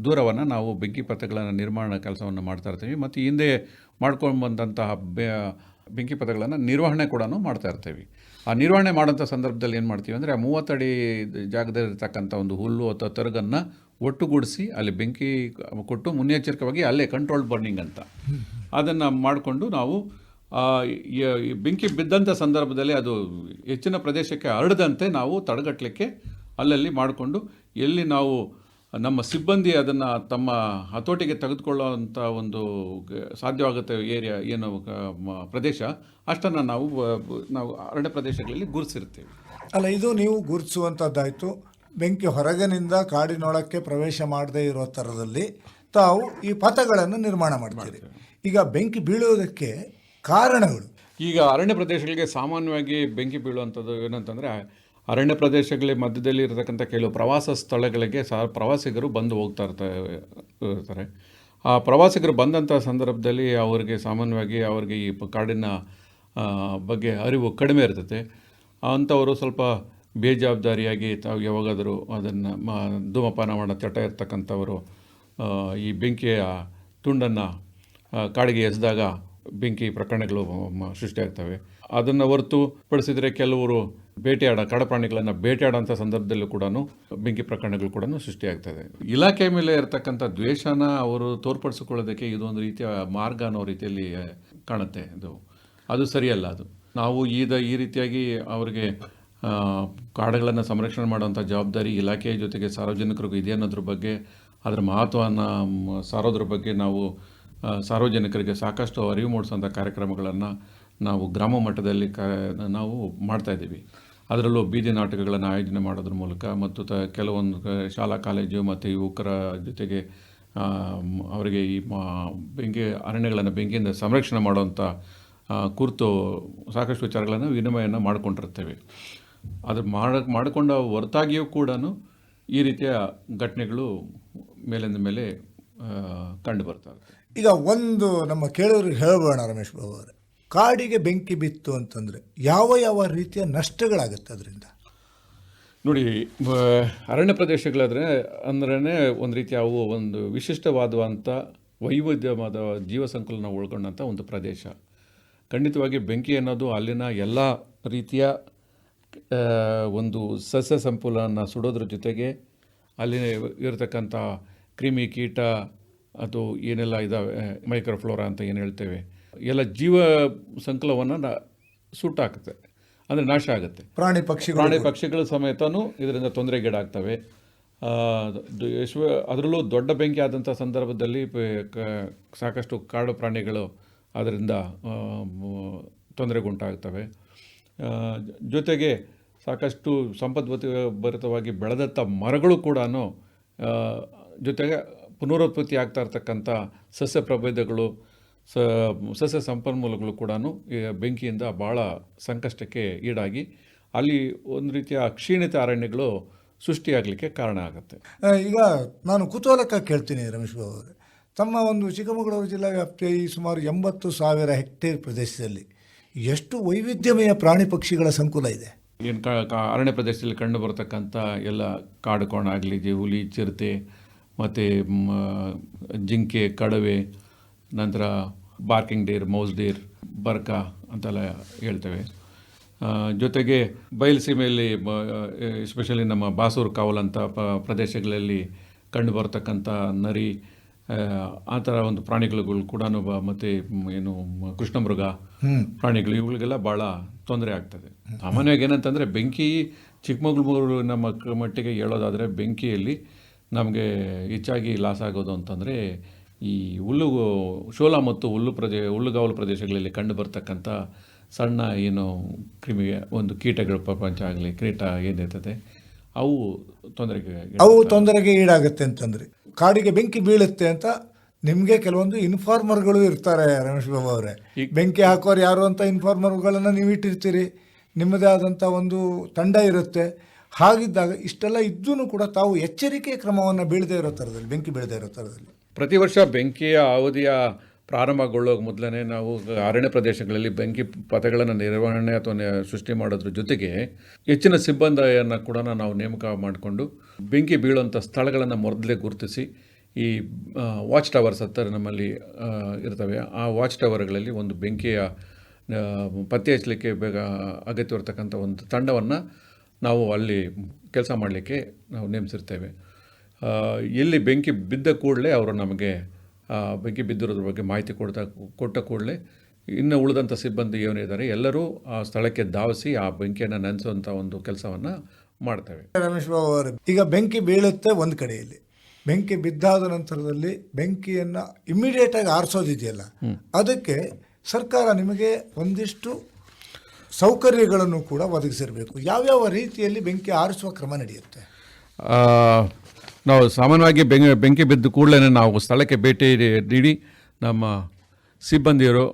ದೂರವನ್ನು ನಾವು ಬೆಂಕಿ ಪಥಗಳನ್ನು ನಿರ್ಮಾಣ ಕೆಲಸವನ್ನು ಮಾಡ್ತಾ ಇರ್ತೀವಿ. ಮತ್ತು ಹಿಂದೆ ಮಾಡ್ಕೊಂಡು ಬಂದಂತಹ ಬೆಂಕಿ ಪಥಗಳನ್ನು ನಿರ್ವಹಣೆ ಕೂಡ ಮಾಡ್ತಾ ಇರ್ತೀವಿ. ಆ ನಿರ್ವಹಣೆ ಮಾಡೋಂಥ ಸಂದರ್ಭದಲ್ಲಿ ಏನು ಮಾಡ್ತೀವಿ ಅಂದರೆ ಆ ಮೂವತ್ತಡಿ ಜಾಗದಲ್ಲಿರ್ತಕ್ಕಂಥ ಒಂದು ಹುಲ್ಲು ಅಥವಾ ತರಗನ್ನು ಒಟ್ಟುಗೂಡಿಸಿ ಅಲ್ಲಿ ಬೆಂಕಿ ಕೊಟ್ಟು ಮುನ್ನೆಚ್ಚರಿಕೆವಾಗಿ ಅಲ್ಲೇ ಕಂಟ್ರೋಲ್ ಬರ್ನಿಂಗ್ ಅಂತ. ಅದನ್ನು ಮಾಡಿಕೊಂಡು ನಾವು ಬೆಂಕಿ ಬಿದ್ದಂಥ ಸಂದರ್ಭದಲ್ಲಿ ಅದು ಹೆಚ್ಚಿನ ಪ್ರದೇಶಕ್ಕೆ ಹರಡದಂತೆ ನಾವು ತಡೆಗಟ್ಟಲಿಕ್ಕೆ ಅಲ್ಲಲ್ಲಿ ಮಾಡಿಕೊಂಡು ಎಲ್ಲಿ ನಾವು ನಮ್ಮ ಸಿಬ್ಬಂದಿ ಅದನ್ನು ತಮ್ಮ ಹತೋಟಿಗೆ ತೆಗೆದುಕೊಳ್ಳುವಂಥ ಒಂದು ಸಾಧ್ಯವಾಗುತ್ತೆ ಏರಿಯಾ ಏನು ಪ್ರದೇಶ, ಅಷ್ಟನ್ನು ನಾವು ನಾವು ಅರಣ್ಯ ಪ್ರದೇಶಗಳಲ್ಲಿ ಗುರುತಿಸಿರ್ತೀವಿ ಅಲ್ಲ, ಇದು ನೀವು ಗುರುತಿಸುವಂಥದ್ದಾಯಿತು ಬೆಂಕಿ ಹೊರಗಿನಿಂದ ಕಾಡಿನೊಳಕ್ಕೆ ಪ್ರವೇಶ ಮಾಡದೇ ಇರೋ ಥರದಲ್ಲಿ ತಾವು ಈ ಪಥಗಳನ್ನು ನಿರ್ಮಾಣ ಮಾಡ್ತೀರಿ. ಈಗ ಬೆಂಕಿ ಬೀಳುವುದಕ್ಕೆ ಕಾರಣಗಳು? ಈಗ ಅರಣ್ಯ ಪ್ರದೇಶಗಳಿಗೆ ಸಾಮಾನ್ಯವಾಗಿ ಬೆಂಕಿ ಬೀಳುವಂಥದ್ದು ಏನಂತಂದರೆ ಅರಣ್ಯ ಪ್ರದೇಶಗಳ ಮಧ್ಯದಲ್ಲಿ ಇರತಕ್ಕಂಥ ಕೆಲವು ಪ್ರವಾಸ ಸ್ಥಳಗಳಿಗೆ ಸಹ ಪ್ರವಾಸಿಗರು ಬಂದು ಹೋಗ್ತಾ ಇರ್ತಾರೆ ಇರ್ತಾರೆ. ಆ ಪ್ರವಾಸಿಗರು ಬಂದಂಥ ಸಂದರ್ಭದಲ್ಲಿ ಅವರಿಗೆ ಸಾಮಾನ್ಯವಾಗಿ ಅವರಿಗೆ ಈ ಕಾಡಿನ ಬಗ್ಗೆ ಅರಿವು ಕಡಿಮೆ ಇರ್ತದೆ. ಅಂಥವರು ಸ್ವಲ್ಪ ಬೇಜವಾಬ್ದಾರಿಯಾಗಿ ತಾವು ಯಾವಾಗಾದರೂ ಅದನ್ನು ಮಾ, ಧೂಮಪಾನ ಮಾಡೋ ಚಟ ಇರ್ತಕ್ಕಂಥವರು ಈ ಬೆಂಕಿಯ ತುಂಡನ್ನು ಕಾಡಿಗೆ ಎಸೆದಾಗ ಬೆಂಕಿ ಪ್ರಕರಣಗಳು ಸೃಷ್ಟಿಯಾಗ್ತವೆ. ಅದನ್ನು ಹೊರತುಪಡಿಸಿದರೆ ಕೆಲವರು ಬೇಟೆಯಾಡ, ಕಾಡಪ್ರಾಣಿಗಳನ್ನು ಬೇಟೆಯಾಡೋಂಥ ಸಂದರ್ಭದಲ್ಲೂ ಕೂಡ ಬೆಂಕಿ ಪ್ರಕರಣಗಳು ಕೂಡ ಸೃಷ್ಟಿಯಾಗ್ತದೆ. ಇಲಾಖೆ ಮೇಲೆ ಇರತಕ್ಕಂಥ ದ್ವೇಷನ ಅವರು ತೋರ್ಪಡಿಸಿಕೊಳ್ಳೋದಕ್ಕೆ ಇದೊಂದು ರೀತಿಯ ಮಾರ್ಗ ಅನ್ನೋ ರೀತಿಯಲ್ಲಿ ಕಾಣುತ್ತೆ. ಇದು ಅದು ಸರಿಯಲ್ಲ ಅದು. ನಾವು ಈದ ಈ ರೀತಿಯಾಗಿ ಅವರಿಗೆ ಕಾಡುಗಳನ್ನು ಸಂರಕ್ಷಣೆ ಮಾಡುವಂಥ ಜವಾಬ್ದಾರಿ ಇಲಾಖೆಯ ಜೊತೆಗೆ ಸಾರ್ವಜನಿಕರಿಗೂ ಇದೆ ಅನ್ನೋದ್ರ ಬಗ್ಗೆ, ಅದರ ಮಹತ್ವವನ್ನು ಸಾರೋದ್ರ ಬಗ್ಗೆ ನಾವು ಸಾರ್ವಜನಿಕರಿಗೆ ಸಾಕಷ್ಟು ಅರಿವು ಮೂಡಿಸುವಂಥ ಕಾರ್ಯಕ್ರಮಗಳನ್ನು ನಾವು ಗ್ರಾಮ ಮಟ್ಟದಲ್ಲಿ ಕ, ನಾವು ಮಾಡ್ತಾಯಿದ್ದೀವಿ ಅದರಲ್ಲೂ ಬೀದಿ ನಾಟಕಗಳನ್ನು ಆಯೋಜನೆ ಮಾಡೋದ್ರ ಮೂಲಕ ಮತ್ತು ತ, ಕೆಲವೊಂದು ಶಾಲಾ, ಕಾಲೇಜು ಮತ್ತು ಯುವಕರ ಜೊತೆಗೆ ಅವರಿಗೆ ಈ ಬೆಂಕಿ, ಅರಣ್ಯಗಳನ್ನು ಬೆಂಕಿಯಿಂದ ಸಂರಕ್ಷಣೆ ಮಾಡುವಂಥ ಕುರಿತು ಸಾಕಷ್ಟು ವಿಚಾರಗಳನ್ನು ವಿನಿಮಯನ ಮಾಡಿಕೊಂಡಿರ್ತೇವೆ. ಅದು ಮಾಡ ಮಾಡಿಕೊಂಡ ಹೊರತಾಗಿಯೂ ಕೂಡ ಈ ರೀತಿಯ ಘಟನೆಗಳು ಮೇಲಿಂದ ಮೇಲೆ ಕಂಡು ಬರ್ತವೆ. ಈಗ ಒಂದು ನಮ್ಮ ಕೇಳೋರಿಗೆ ಹೇಳಬೇಡ ರಮೇಶ್ ಬಾಬು ಅವರೇ. ಕಾಡಿಗೆ ಬೆಂಕಿ ಬಿತ್ತು ಅಂತಂದರೆ ಯಾವ ಯಾವ ರೀತಿಯ ನಷ್ಟಗಳಾಗುತ್ತೆ ಅದರಿಂದ? ನೋಡಿ ಅರಣ್ಯ ಪ್ರದೇಶಗಳಾದರೆ ಅಂದ್ರೇ ಒಂದು ರೀತಿ ಅವು ಒಂದು ವಿಶಿಷ್ಟವಾದಂಥ ವೈವಿಧ್ಯವಾದ ಜೀವ ಸಂಕುಲನ ಒಳಗೊಂಡಂಥ ಒಂದು ಪ್ರದೇಶ. ಖಂಡಿತವಾಗಿ ಬೆಂಕಿ ಅನ್ನೋದು ಅಲ್ಲಿನ ಎಲ್ಲ ರೀತಿಯ ಒಂದು ಸಸ್ಯ ಸಂಪುಲನ್ನು ಸುಡೋದ್ರ ಜೊತೆಗೆ ಅಲ್ಲಿ ಇರತಕ್ಕಂಥ ಕ್ರಿಮಿ ಕೀಟ ಅದು ಏನೆಲ್ಲ ಇದ್ದಾವೆ ಮೈಕ್ರೋಫ್ಲೋರಾ ಅಂತ ಏನು ಹೇಳ್ತೇವೆ ಎಲ್ಲ ಜೀವ ಸಂಕುಲವನ್ನು ಸುಟ್ಟಾಕುತ್ತೆ ಅಂದರೆ ನಾಶ ಆಗುತ್ತೆ. ಪ್ರಾಣಿ ಪಕ್ಷಿ ಪ್ರಾಣಿ ಪಕ್ಷಿಗಳ ಸಮೇತನೂ ಇದರಿಂದ ತೊಂದರೆಗೀಡಾಗ್ತವೆ ಯಶ್ವ ಅದರಲ್ಲೂ ದೊಡ್ಡ ಬೆಂಕಿ ಆದಂಥ ಸಂದರ್ಭದಲ್ಲಿ ಸಾಕಷ್ಟು ಕಾಡು ಪ್ರಾಣಿಗಳು ಅದರಿಂದ ತೊಂದರೆಗುಂಟಾಗ್ತವೆ. ಜೊತೆಗೆ ಸಾಕಷ್ಟು ಸಂಪದ್ವತಿ ಭರಿತವಾಗಿ ಬೆಳೆದಂಥ ಮರಗಳು ಕೂಡ ಜೊತೆಗೆ ಪುನರುತ್ಪತ್ತಿ ಆಗ್ತಾ ಇರ್ತಕ್ಕಂಥ ಸಸ್ಯ ಪ್ರಭೇದಗಳು, ಸ, ಸಸ್ಯ ಸಂಪನ್ಮೂಲಗಳು ಕೂಡ ಬೆಂಕಿಯಿಂದ ಭಾಳ ಸಂಕಷ್ಟಕ್ಕೆ ಈಡಾಗಿ, ಅಲ್ಲಿ ಒಂದು ರೀತಿಯ ಕ್ಷೀಣಿತ ಅರಣ್ಯಗಳು ಸೃಷ್ಟಿಯಾಗಲಿಕ್ಕೆ ಕಾರಣ ಆಗುತ್ತೆ. ಈಗ ನಾನು ಕುತೂಹಲಕ್ಕೆ ಕೇಳ್ತೀನಿ ರಮೇಶ್ ಬಾಬು ತಮ್ಮ ಒಂದು ಚಿಕ್ಕಮಗಳೂರು ಜಿಲ್ಲಾ ವ್ಯಾಪ್ತಿಯ ಈ ಸುಮಾರು ಎಂಬತ್ತು ಸಾವಿರ ಹೆಕ್ಟೇರ್ ಪ್ರದೇಶದಲ್ಲಿ ಎಷ್ಟು ವೈವಿಧ್ಯಮಯ ಪ್ರಾಣಿ ಪಕ್ಷಿಗಳ ಸಂಕುಲ ಇದೆ. ಏನು ಅರಣ್ಯ ಪ್ರದೇಶದಲ್ಲಿ ಕಂಡು ಬರತಕ್ಕಂಥ ಎಲ್ಲ ಕಾಡು ಕೋಣ ಆಗಲಿ ಹುಲಿ, ಚಿರತೆ, ಮತ್ತು ಜಿಂಕೆ, ಕಡವೆ, ನಂತರ ಬಾರ್ಕಿಂಗ್ ಡೇರ್, ಮೌಸ್ ಡೇರ್, ಬರ್ಕ ಅಂತೆಲ್ಲ ಹೇಳ್ತೇವೆ. ಜೊತೆಗೆ ಬಯಲುಸೀಮೆಯಲ್ಲಿ ಎಸ್ಪೆಷಲಿ ನಮ್ಮ ಬಾಸೂರು ಕಾವಲ್ ಪ್ರದೇಶಗಳಲ್ಲಿ ಕಂಡು ಬರತಕ್ಕಂಥ ನರಿ ಆ, ಥರ ಒಂದು ಪ್ರಾಣಿಗಳು ಕೂಡ ಮತ್ತು ಏನು ಕೃಷ್ಣಮೃಗ ಪ್ರಾಣಿಗಳು ಇವುಗಳಿಗೆಲ್ಲ ಭಾಳ ತೊಂದರೆ ಆಗ್ತದೆ. ಸಾಮಾನ್ಯವಾಗಿ ಏನಂತಂದರೆ ಬೆಂಕಿ ಚಿಕ್ಕಮಗಳೂರು ನಮ್ಮ ಮಟ್ಟಿಗೆ ಹೇಳೋದಾದರೆ ಬೆಂಕಿಯಲ್ಲಿ ನಮಗೆ ಹೆಚ್ಚಾಗಿ ಲಾಸ್ ಆಗೋದು ಅಂತಂದರೆ ಈ ಹುಲ್ಲು ಶೋಲಾ ಮತ್ತು ಹುಲ್ಲು ಪ್ರದೇ ಹುಲ್ಲುಗಾವಲು ಪ್ರದೇಶಗಳಲ್ಲಿ ಕಂಡು ಬರ್ತಕ್ಕಂಥ ಸಣ್ಣ ಏನು ಕ್ರಿಮಿ ಒಂದು ಕೀಟಗಳ ಪ್ರಪಂಚ ಆಗಲಿ ಕೀಟ ಏನಿರ್ತದೆ ಅವು ತೊಂದರೆಗೆ ಅವು ತೊಂದರೆಗೆ ಈಡಾಗುತ್ತೆ ಅಂತಂದ್ರೆ. ಕಾಡಿಗೆ ಬೆಂಕಿ ಬೀಳುತ್ತೆ ಅಂತ ನಿಮಗೆ ಕೆಲವೊಂದು ಇನ್ಫಾರ್ಮರ್ಗಳು ಇರ್ತಾರೆ ರಮೇಶ್ ಬಾಬು ಅವರೇ. ಬೆಂಕಿ ಹಾಕೋರು ಯಾರು ಅಂತ ಇನ್ಫಾರ್ಮರ್ಗಳನ್ನು ನೀವು ಇಟ್ಟಿರ್ತೀರಿ. ನಿಮ್ಮದೇ ಆದಂಥ ಒಂದು ತಂಡ ಇರುತ್ತೆ. ಹಾಗಿದ್ದಾಗ ಇಷ್ಟೆಲ್ಲ ಇದ್ದೂ ಕೂಡ ತಾವು ಎಚ್ಚರಿಕೆ ಕ್ರಮವನ್ನು ಬೀಳದೇ ಇರೋ ಥರದಲ್ಲಿ ಬೆಂಕಿ ಬೀಳದೇ ಇರೋ ಥರದಲ್ಲಿ. ಪ್ರತಿ ವರ್ಷ ಬೆಂಕಿಯ ಅವಧಿಯ ಪ್ರಾರಂಭಗೊಳ್ಳೋ ಮೊದಲನೇ ನಾವು ಅರಣ್ಯ ಪ್ರದೇಶಗಳಲ್ಲಿ ಬೆಂಕಿ ಪಥಗಳನ್ನು ನಿರ್ವಹಣೆ ಅಥವಾ ಸೃಷ್ಟಿ ಮಾಡೋದ್ರ ಜೊತೆಗೆ ಹೆಚ್ಚಿನ ಸಿಬ್ಬಂದಿಯನ್ನು ಕೂಡ ನಾವು ನೇಮಕ ಮಾಡಿಕೊಂಡು ಬೆಂಕಿ ಬೀಳುವಂಥ ಸ್ಥಳಗಳನ್ನು ಮೊದಲೇ ಗುರುತಿಸಿ ಈ ವಾಚ್ ಟವರ್ಸ್ ಹತ್ತಿರ ನಮ್ಮಲ್ಲಿ ಇರ್ತವೆ. ಆ ವಾಚ್ ಟವರ್ಗಳಲ್ಲಿ ಒಂದು ಬೆಂಕಿಯ ಪತ್ತೆ ಹಚ್ಚಲಿಕ್ಕೆ ಬೇಗ ಅಗತ್ಯವಿರ್ತಕ್ಕಂಥ ಒಂದು ತಂಡವನ್ನು ನಾವು ಅಲ್ಲಿ ಕೆಲಸ ಮಾಡಲಿಕ್ಕೆ ನಾವು ನೇಮಿಸಿರ್ತೇವೆ. ಎಲ್ಲಿ ಬೆಂಕಿ ಬಿದ್ದ ಕೂಡಲೇ ಅವರು ನಮಗೆ ಬೆಂಕಿ ಬಿದ್ದಿರೋದ್ರ ಬಗ್ಗೆ ಮಾಹಿತಿ ಕೊಡ್ತಾ ಕೊಟ್ಟ ಕೂಡಲೇ ಇನ್ನು ಉಳಿದಂಥ ಸಿಬ್ಬಂದಿ ಏನಿದ್ದಾರೆ ಎಲ್ಲರೂ ಆ ಸ್ಥಳಕ್ಕೆ ಧಾವಿಸಿ ಆ ಬೆಂಕಿಯನ್ನು ನೆನೆಸುವಂಥ ಒಂದು ಕೆಲಸವನ್ನು ಮಾಡ್ತೇವೆ. ರಮೇಶ್ ಬಾಬು ಅವರು ಈಗ ಬೆಂಕಿ ಬೀಳುತ್ತೆ ಒಂದು ಕಡೆಯಲ್ಲಿ. ಬೆಂಕಿ ಬಿದ್ದಾದ ನಂತರದಲ್ಲಿ ಬೆಂಕಿಯನ್ನು ಇಮ್ಮಿಡಿಯೇಟಾಗಿ ಆರಿಸೋದಿದೆಯಲ್ಲ ಅದಕ್ಕೆ ಸರ್ಕಾರ ನಿಮಗೆ ಒಂದಿಷ್ಟು ಸೌಕರ್ಯಗಳನ್ನು ಕೂಡ ಒದಗಿಸಿರಬೇಕು. ಯಾವ್ಯಾವ ರೀತಿಯಲ್ಲಿ ಬೆಂಕಿ ಆರಿಸುವ ಕ್ರಮ ನಡೆಯುತ್ತೆ? ನಾವು ಸಾಮಾನ್ಯವಾಗಿ ಬೆಂಕಿ ಬೆಂಕಿ ಬಿದ್ದ ಕೂಡಲೇ ನಾವು ಸ್ಥಳಕ್ಕೆ ಭೇಟಿ ನೀಡಿ ನಮ್ಮ ಸಿಬ್ಬಂದಿಯರು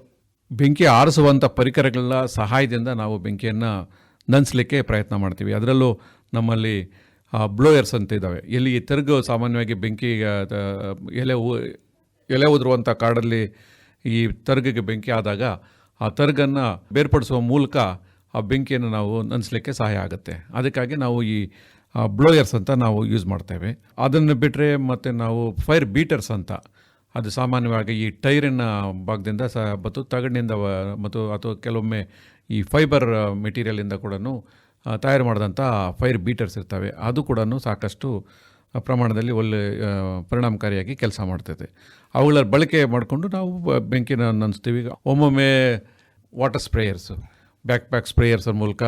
ಬೆಂಕಿ ಆರಿಸುವಂಥ ಪರಿಕರಗಳ ಸಹಾಯದಿಂದ ನಾವು ಬೆಂಕಿಯನ್ನು ನಂದಿಸಲಿಕ್ಕೆ ಪ್ರಯತ್ನ ಮಾಡ್ತೀವಿ. ಅದರಲ್ಲೂ ನಮ್ಮಲ್ಲಿ ಬ್ಲೋಯರ್ಸ್ ಅಂತ ಇದ್ದಾವೆ ಎಲ್ಲಿ ತಿರುಗು ಸಾಮಾನ್ಯವಾಗಿ ಬೆಂಕಿ ಎಲೆ ಎಲೆ ಉದುರುವಂಥ ಕಾಡಲ್ಲಿ ಈ ತರ್ಗಿಗೆ ಬೆಂಕಿ ಆದಾಗ ಆ ತರ್ಗನ್ನು ಬೇರ್ಪಡಿಸುವ ಮೂಲಕ ಆ ಬೆಂಕಿಯನ್ನು ನಾವು ನಂದಿಸಲಿಕ್ಕೆ ಸಹಾಯ ಆಗುತ್ತೆ. ಅದಕ್ಕಾಗಿ ನಾವು ಈ ಬ್ಲೋಯರ್ಸ್ ಅಂತ ನಾವು ಯೂಸ್ ಮಾಡ್ತೇವೆ. ಅದನ್ನು ಬಿಟ್ಟರೆ ಮತ್ತು ನಾವು ಫೈರ್ ಬೀಟರ್ಸ್ ಅಂತ, ಅದು ಸಾಮಾನ್ಯವಾಗಿ ಈ ಟೈರಿನ ಭಾಗದಿಂದ ಸ, ಮತ್ತು ತಗಡಿನಿಂದ ಮತ್ತು ಅಥವಾ ಕೆಲವೊಮ್ಮೆ ಈ ಫೈಬರ್ ಮೆಟೀರಿಯಲಿಂದ ಕೂಡ ತಯಾರು ಮಾಡಿದಂಥ ಫೈರ್ ಬೀಟರ್ಸ್ ಇರ್ತವೆ. ಅದು ಕೂಡ ಸಾಕಷ್ಟು ಪ್ರಮಾಣದಲ್ಲಿ ಒಳ್ಳೆ ಪರಿಣಾಮಕಾರಿಯಾಗಿ ಕೆಲಸ ಮಾಡ್ತೈತೆ ಅವುಗಳ ಬಳಕೆ ಮಾಡಿಕೊಂಡು ನಾವು ಬೆಂಕಿನ ನಂದಿಸ್ತೀವಿ ಒಮ್ಮೊಮ್ಮೆ water sprayers back pack sprayers ಮೂಲಕ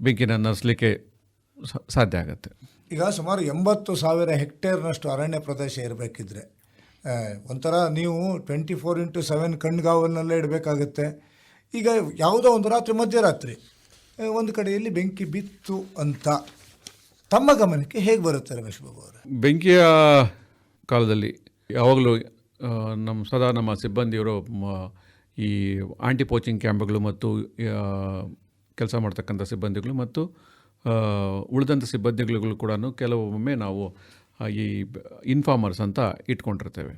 ಬೆಂಕಿನ ನಂದಿಸ್ಲಿಕ್ಕೆ ಸ- ಸಾಧ್ಯ ಆಗುತ್ತೆ. ಈಗ ಸುಮಾರು ಎಂಬತ್ತು ಸಾವಿರ ಹೆಕ್ಟೇರ್ನಷ್ಟು ಅರಣ್ಯ ಪ್ರದೇಶ ಇರಬೇಕಿದ್ರೆ ಒಂಥರ ನೀವು ಟ್ವೆಂಟಿ ಫೋರ್ ಇಂಟು ಸೆವೆನ್ ಕಣ್ಗಾವಲಲ್ಲೇ ಇಡಬೇಕಾಗತ್ತೆ. ಈಗ ಯಾವುದೋ ಒಂದು ರಾತ್ರಿ ಮಧ್ಯರಾತ್ರಿ ಒಂದು ಕಡೆಯಲ್ಲಿ ಬೆಂಕಿ ಬಿತ್ತು ಅಂತ ತಮ್ಮ ಗಮನಕ್ಕೆ ಹೇಗೆ ಬರುತ್ತೆ ರಮೇಶ್ ಬಾಬು ಅವರೇ? ಬೆಂಕಿಯ ಕಾಲದಲ್ಲಿ ಯಾವಾಗಲೂ ನಮ್ಮ ಸದಾ ನಮ್ಮ ಸಿಬ್ಬಂದಿಯವರು ಈ ಆಂಟಿ ಪೋಚಿಂಗ್ ಕ್ಯಾಂಪ್ಗಳು ಮತ್ತು ಕೆಲಸ ಮಾಡ್ತಕ್ಕಂಥ ಸಿಬ್ಬಂದಿಗಳು ಮತ್ತು ಉಳಿದಂಥ ಸಿಬ್ಬಂದಿಗಳು ಕೂಡ ಕೆಲವೊಮ್ಮೆ ನಾವು ಈ ಇನ್ಫಾರ್ಮರ್ಸ್ ಅಂತ ಇಟ್ಕೊಂಡಿರ್ತೇವೆ.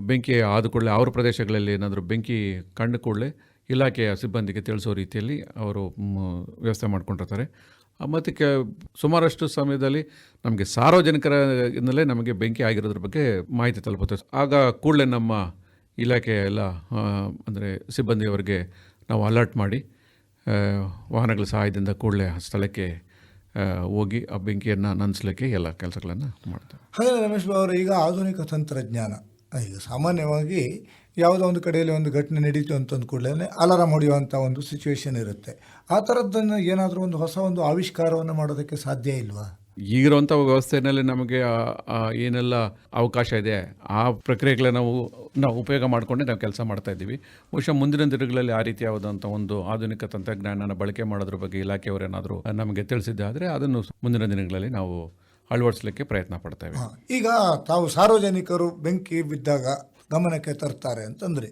ಬೆಂಕಿ ಆದ ಕೂಡಲೇ ಅವ್ರ ಪ್ರದೇಶಗಳಲ್ಲಿ ಏನಾದರೂ ಬೆಂಕಿ ಕಂಡು ಕೂಡಲೇ ಇಲಾಖೆಯ ಸಿಬ್ಬಂದಿಗೆ ತಿಳಿಸೋ ರೀತಿಯಲ್ಲಿ ಅವರು ವ್ಯವಸ್ಥೆ ಮಾಡ್ಕೊಂಡಿರ್ತಾರೆ. ಮತ್ತು ಕೆ, ಸುಮಾರಷ್ಟು ಸಮಯದಲ್ಲಿ ನಮಗೆ ಸಾರ್ವಜನಿಕರಿಂದಲೇ ನಮಗೆ ಬೆಂಕಿ ಆಗಿರೋದ್ರ ಬಗ್ಗೆ ಮಾಹಿತಿ ತಲುಪುತ್ತೆ. ಆಗ ಕೂಡಲೇ ನಮ್ಮ ಇಲಾಖೆಯ ಎಲ್ಲ ಅಂದರೆ ಸಿಬ್ಬಂದಿಯವರಿಗೆ ನಾವು ಅಲರ್ಟ್ ಮಾಡಿ ವಾಹನಗಳ ಸಹಾಯದಿಂದ ಕೂಡಲೇ ಸ್ಥಳಕ್ಕೆ ಹೋಗಿ ಆ ಬೆಂಕಿಯನ್ನು ನಂದಿಸ್ಲಿಕ್ಕೆ ಎಲ್ಲ ಕೆಲಸಗಳನ್ನು ಮಾಡ್ತಾರೆ. ಹಾಗೆ ರಮೇಶ್ ಬಾಬು ಅವರು, ಈಗ ಆಧುನಿಕ ತಂತ್ರಜ್ಞಾನ ಈಗ ಸಾಮಾನ್ಯವಾಗಿ ಯಾವುದೋ ಒಂದು ಕಡೆಯಲ್ಲಿ ಒಂದು ಘಟನೆ ನಡೀತು ಅಂತಂದು ಕೂಡಲೇ ಅಲಾರಾಮ್ ಹೊಡೆಯುವಂಥ ಒಂದು ಸಿಚುವೇಶನ್ ಇರುತ್ತೆ. ಆ ಥರದ್ದನ್ನು ಏನಾದರೂ ಒಂದು ಹೊಸ ಒಂದು ಆವಿಷ್ಕಾರವನ್ನು ಮಾಡೋದಕ್ಕೆ ಸಾಧ್ಯ ಇಲ್ವಾ? ಈಗಿರುವಂಥ ವ್ಯವಸ್ಥೆಯಲ್ಲಿ ನಮಗೆ ಏನೆಲ್ಲ ಅವಕಾಶ ಇದೆ, ಆ ಪ್ರಕ್ರಿಯೆಗಳ ನಾವು ನಾವು ಉಪಯೋಗ ಮಾಡಿಕೊಂಡೇ ನಾವು ಕೆಲಸ ಮಾಡ್ತಾ ಇದ್ದೀವಿ ಬಹುಶಃ ಮುಂದಿನ ದಿನಗಳಲ್ಲಿ ಆ ರೀತಿಯಾದಂಥ ಒಂದು ಆಧುನಿಕ ತಂತ್ರಜ್ಞಾನನ ಬಳಕೆ ಮಾಡೋದ್ರ ಬಗ್ಗೆ ಇಲಾಖೆಯವರೇನಾದರೂ ನಮಗೆ ತಿಳಿಸಿದ್ದಾದರೆ ಅದನ್ನು ಮುಂದಿನ ದಿನಗಳಲ್ಲಿ ನಾವು ಅಳವಡಿಸಲಿಕ್ಕೆ ಪ್ರಯತ್ನ ಪಡ್ತೇವೆ. ಈಗ ತಾವು ಸಾರ್ವಜನಿಕರು ಬೆಂಕಿ ಬಿದ್ದಾಗ ಗಮನಕ್ಕೆ ತರ್ತಾರೆ ಅಂತಂದರೆ